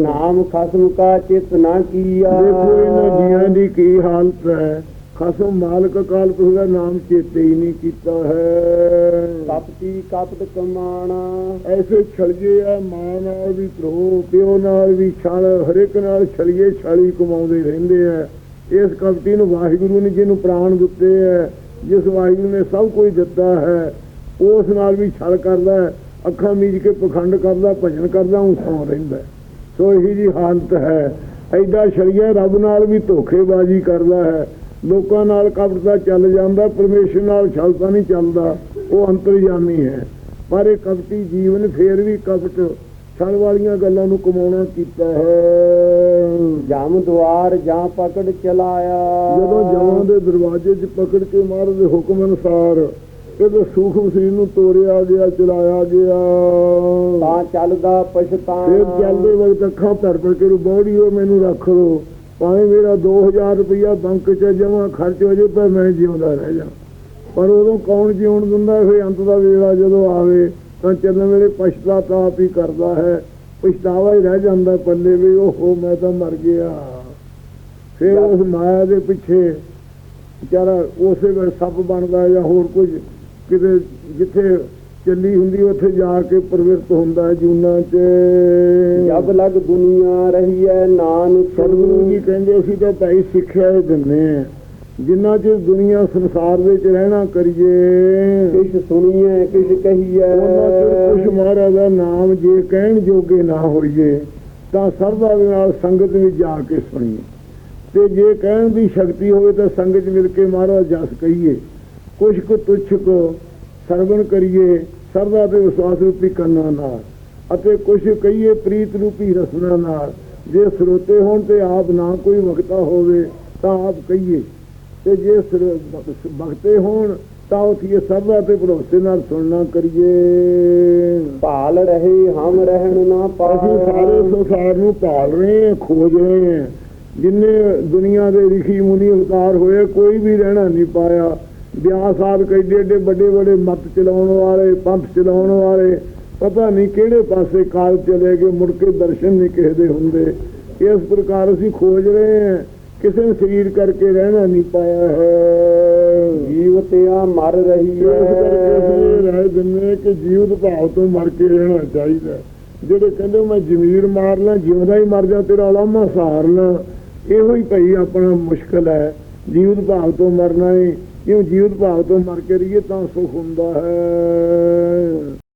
ਨਾਮ ਖਸਮ ਕਾ ਚਿਤ ਨਾ ਕੀਆ। ਦੇਖੋ ਇਹਨਾਂ ਜੀਆਂ ਦੀ ਕੀ ਹਾਲਤ ਹੈ। ਖਸਮ ਮਾਲਕ ਅਕਾਲ ਪੁਰਖ ਨਾਮ ਚੇਤੇ ਹੀ ਨਹੀਂ ਕੀਤਾ ਹੈ। ਕਪਟੀ ਕਪਟ ਕਮਾਣਾ। ਐਸੇ ਛਲਗੇ ਆ ਮਾਂ ਨਾਲ ਵੀ ਪ੍ਰੋ ਪਿਓ ਨਾਲ ਵੀ ਛਲ ਹਰੇਕ ਨਾਲ ਛਲੀਏ ਛਾਲੀ ਕਮਾਉਂਦੇ ਰਹਿੰਦੇ ਆ। ਇਸ ਕਪਟੀ ਨੂੰ ਵਾਹਿਗੁਰੂ ਨੇ ਜਿਹਨੂੰ ਪ੍ਰਾਣ ਦਿੱਤੇ ਹੈ ਜਿਸ ਵਾਹਿਗੁਰੂ ਨੇ ਸਭ ਕੁਝ ਦਿੱਤਾ ਹੈ ਉਸ ਨਾਲ ਵੀ ਛਲ ਕਰਦਾ ਅੱਖਾਂ ਮੀਚ ਕੇ ਪਖੰਡ ਕਰਦਾ ਭਜਨ ਕਰਦਾ ਉਹ ਸੌ ਰਹਿੰਦਾ। ਸੋ ਇਹੀ ਜੀ ਹਾਲਤ ਹੈ। ਐਡਾ ਛਲੀਆ ਰੱਬ ਨਾਲ ਵੀ ਧੋਖੇਬਾਜ਼ੀ ਕਰਦਾ ਹੈ। ਲੋਕਾਂ ਨਾਲ ਕਪਟ ਦਾ ਚੱਲ ਜਾਂਦਾ ਪਰਮੇਸ਼ਰ ਨਾਲ ਛਲ ਤਾਂ ਨਹੀਂ ਚੱਲਦਾ ਉਹ ਅੰਤਰਜਾਮੀ ਹੈ। ਪਰ ਇਹ ਕਪਟੀ ਜੀਵਨ ਫੇਰ ਵੀ ਕਪਟ ਛਲ ਵਾਲੀਆਂ ਗੱਲਾਂ ਨੂੰ ਕਮਾਉਣਾ ਕੀਤਾ ਹੈ। ਜਮ ਦੁਆਰ ਜਾਂ ਪਕੜ ਚਲਾਇਆ। ਜਦੋਂ ਜਵਾਂ ਦੇ ਦਰਵਾਜ਼ੇ 'ਚ ਪਕੜ ਕੇ ਮਹਾਰਾਜ ਦੇ ਹੁਕਮ ਅਨੁਸਾਰ ਇਹਦੇ ਸੂਖਮ ਸਰੀਰ ਨੂੰ ਤੋੜਿਆ ਗਿਆ ਚਲਾਇਆ ਗਿਆ। ਤਾਂ ਚੱਲਦਾ ਪਛਤਾਣਾ ਫਿਰ ਚੱਲਦੇ ਵਕਤ ਅੱਖਾਂ ਭਰ ਭਰ ਕੇ ਬੋੜੀ ਉਹ ਮੈਨੂੰ ਰੱਖ ਲੋ। ਭਾਵੇਂ ਮੇਰਾ 2000 ਰੁਪਇਆ ਬੈਂਕ 'ਚ ਜਮਾ ਖਰਚ ਹੋ ਜੇ ਪਰ ਮੈਂ ਜਿਉਂਦਾ ਰਹਿ ਜਾ। ਪਰ ਉਦੋਂ ਕੌਣ ਜਿਉਣ ਦਿੰਦਾ? ਫਿਰ ਅੰਤ ਦਾ ਵੇਲਾ ਜਦੋਂ ਆਵੇ ਤਾਂ ਚੱਲਣ ਵੇਲੇ ਪਛਤਾਤਾਪ ਹੀ ਕਰਦਾ ਹੈ। ਪਛਤਾਵਾ ਹੀ ਰਹਿ ਜਾਂਦਾ ਪੱਲੇ ਵੀ ਓਹੋ ਮੈਂ ਤਾਂ ਮਰ ਗਿਆ। ਫਿਰ ਉਸ ਮਾਇਆ ਦੇ ਪਿੱਛੇ ਵਿਚਾਰਾ ਉਸੇ ਵੇਲੇ ਸੱਪ ਬਣਦਾ ਜਾਂ ਹੋਰ ਕੁਝ। ਕਿਤੇ ਜਿੱਥੇ ਚੱਲੀ ਹੁੰਦੀ ਉੱਥੇ ਜਾ ਕੇ ਪ੍ਰਵਿਰਤ ਹੁੰਦਾ ਜੂਨਾਂ 'ਚ। ਜਬ ਲਗ ਦੁਨੀਆ ਰਹੀ ਹੈ ਨਾਨਕ ਸਤਿਗੁਰੂ ਜੀ ਕਹਿੰਦੇ ਅਸੀਂ ਤਾਂ ਭਾਈ ਸਿੱਖਿਆ ਹੀ ਦਿੰਦੇ ਆ ਜਿੰਨਾ ਚਿਰ ਦੁਨੀਆ ਸੰਸਾਰ ਵਿੱਚ ਰਹਿਣਾ ਕਰੀਏ। ਕਿਛ ਸੁਣੀਏ ਕਿਛ ਕਹੀਏ ਉਹਨਾਂ ਚਿਰ ਕੁਛ ਮਹਾਰਾਜ ਦਾ ਨਾਮ ਜੇ ਕਹਿਣ ਜੋਗੇ ਨਾ ਹੋਈਏ ਤਾਂ ਸਰਦਾ ਦੇ ਨਾਲ ਸੰਗਤ ਵਿੱਚ ਜਾ ਕੇ ਸੁਣੀਏ। ਤੇ ਜੇ ਕਹਿਣ ਦੀ ਸ਼ਕਤੀ ਹੋਵੇ ਤਾਂ ਸੰਗਤ ਮਿਲ ਕੇ ਮਹਾਰਾਜ ਜਸ ਕਹੀਏ। ਕੁਛ ਕੁ ਤੁੱਛ ਕੋ ਸਰਵਣ ਕਰੀਏ ਸਰਦਾ ਤੇ ਵਿਸ਼ਵਾਸ ਰੂਪੀ ਕੰਨਾਂ ਨਾਲ ਅਤੇ ਕੁਛ ਕਹੀਏ ਪ੍ਰੀਤ ਰੂਪੀ ਰਸਨਾ ਨਾਲ। ਜੇ ਸਰੋਤੇ ਹੋਣ ਤੇ ਆਪ ਨਾ ਕੋਈ ਵਕਤਾ ਹੋਵੇ ਤਾਂ ਆਪ ਕਹੀਏ। ਤੇ ਜੇ ਭਗਤੇ ਹੋਣ ਤਾਂ ਉਥੀਏ ਸਰਦਾ ਤੇ ਭਰੋਸੇ ਨਾਲ ਸੁਣਨਾ ਕਰੀਏ। ਭਾਲ ਰਹੇ ਹਮ ਰਹਿਣ ਨਾ ਅਸੀਂ ਸਾਰੇ ਸੰਸਾਰ ਨੂੰ ਭਾਲ ਰਹੇ ਖੋਜ ਰਹੇ ਹਾਂ। ਜਿੰਨੇ ਦੁਨੀਆ ਦੇ ਰਿਸ਼ੀ ਮੁਨੀ ਅਵਤਾਰ ਹੋਏ ਕੋਈ ਵੀ ਰਹਿਣਾ ਨਹੀਂ ਪਾਇਆ। ਵਿਆਹ ਸਾਧ ਕੈਡੇ ਏਡੇ ਵੱਡੇ ਵੱਡੇ ਮਤ ਚਲਾਉਣ ਵਾਲੇ ਪੰਥ ਚਲਾਉਣ ਵਾਲੇ ਪਤਾ ਨਹੀਂ ਕਿਹੜੇ ਪਾਸੇ ਕਾਲ ਚਲੇ ਗਏ ਮੁੜ ਕੇ ਦਰਸ਼ਨ ਨਹੀਂ ਕਿਸੇ ਦੇ ਹੁੰਦੇ। ਇਸ ਪ੍ਰਕਾਰ ਅਸੀਂ ਖੋਜ ਰਹੇ ਹਾਂ ਕਿਸੇ ਨੇ ਸਰੀਰ ਕਰਕੇ ਰਹਿਣਾ ਨਹੀਂ ਪਾਇਆ ਹੈ। ਜੀਵਤਿਆ ਮਰ ਰਹੀ ਇਸ ਕਰਕੇ ਅਸੀਂ ਇਹ ਹੈ ਰਾਏ ਦਿੰਦੇ ਹਾਂ ਕਿ ਜੀਵਤ ਭਾਵ ਤੋਂ ਮਰ ਕੇ ਰਹਿਣਾ ਚਾਹੀਦਾ ਹੈ। ਜਿਹੜੇ ਕਹਿੰਦੇ ਮੈਂ ਜ਼ਮੀਰ ਮਾਰ ਲਾਂ ਜਿਉਂਦਾ ਹੀ ਮਰ ਜਾ ਤੇਰਾ ਲਾਮਾ ਸਹਾਰ ਲਾਂ। ਇਹੋ ਹੀ ਭਈ ਆਪਣਾ ਮੁਸ਼ਕਲ ਹੈ। ਜੀਵਤ ਭਾਵ ਤੋਂ ਮਰਨਾ ਹੈ ਕਿਉਂ ਜੀਵਤ ਭਾਵ ਤੋਂ ਮਰ ਕੇ ਰਹੀਏ ਤਾਂ ਸੁਖ ਹੁੰਦਾ ਹੈ।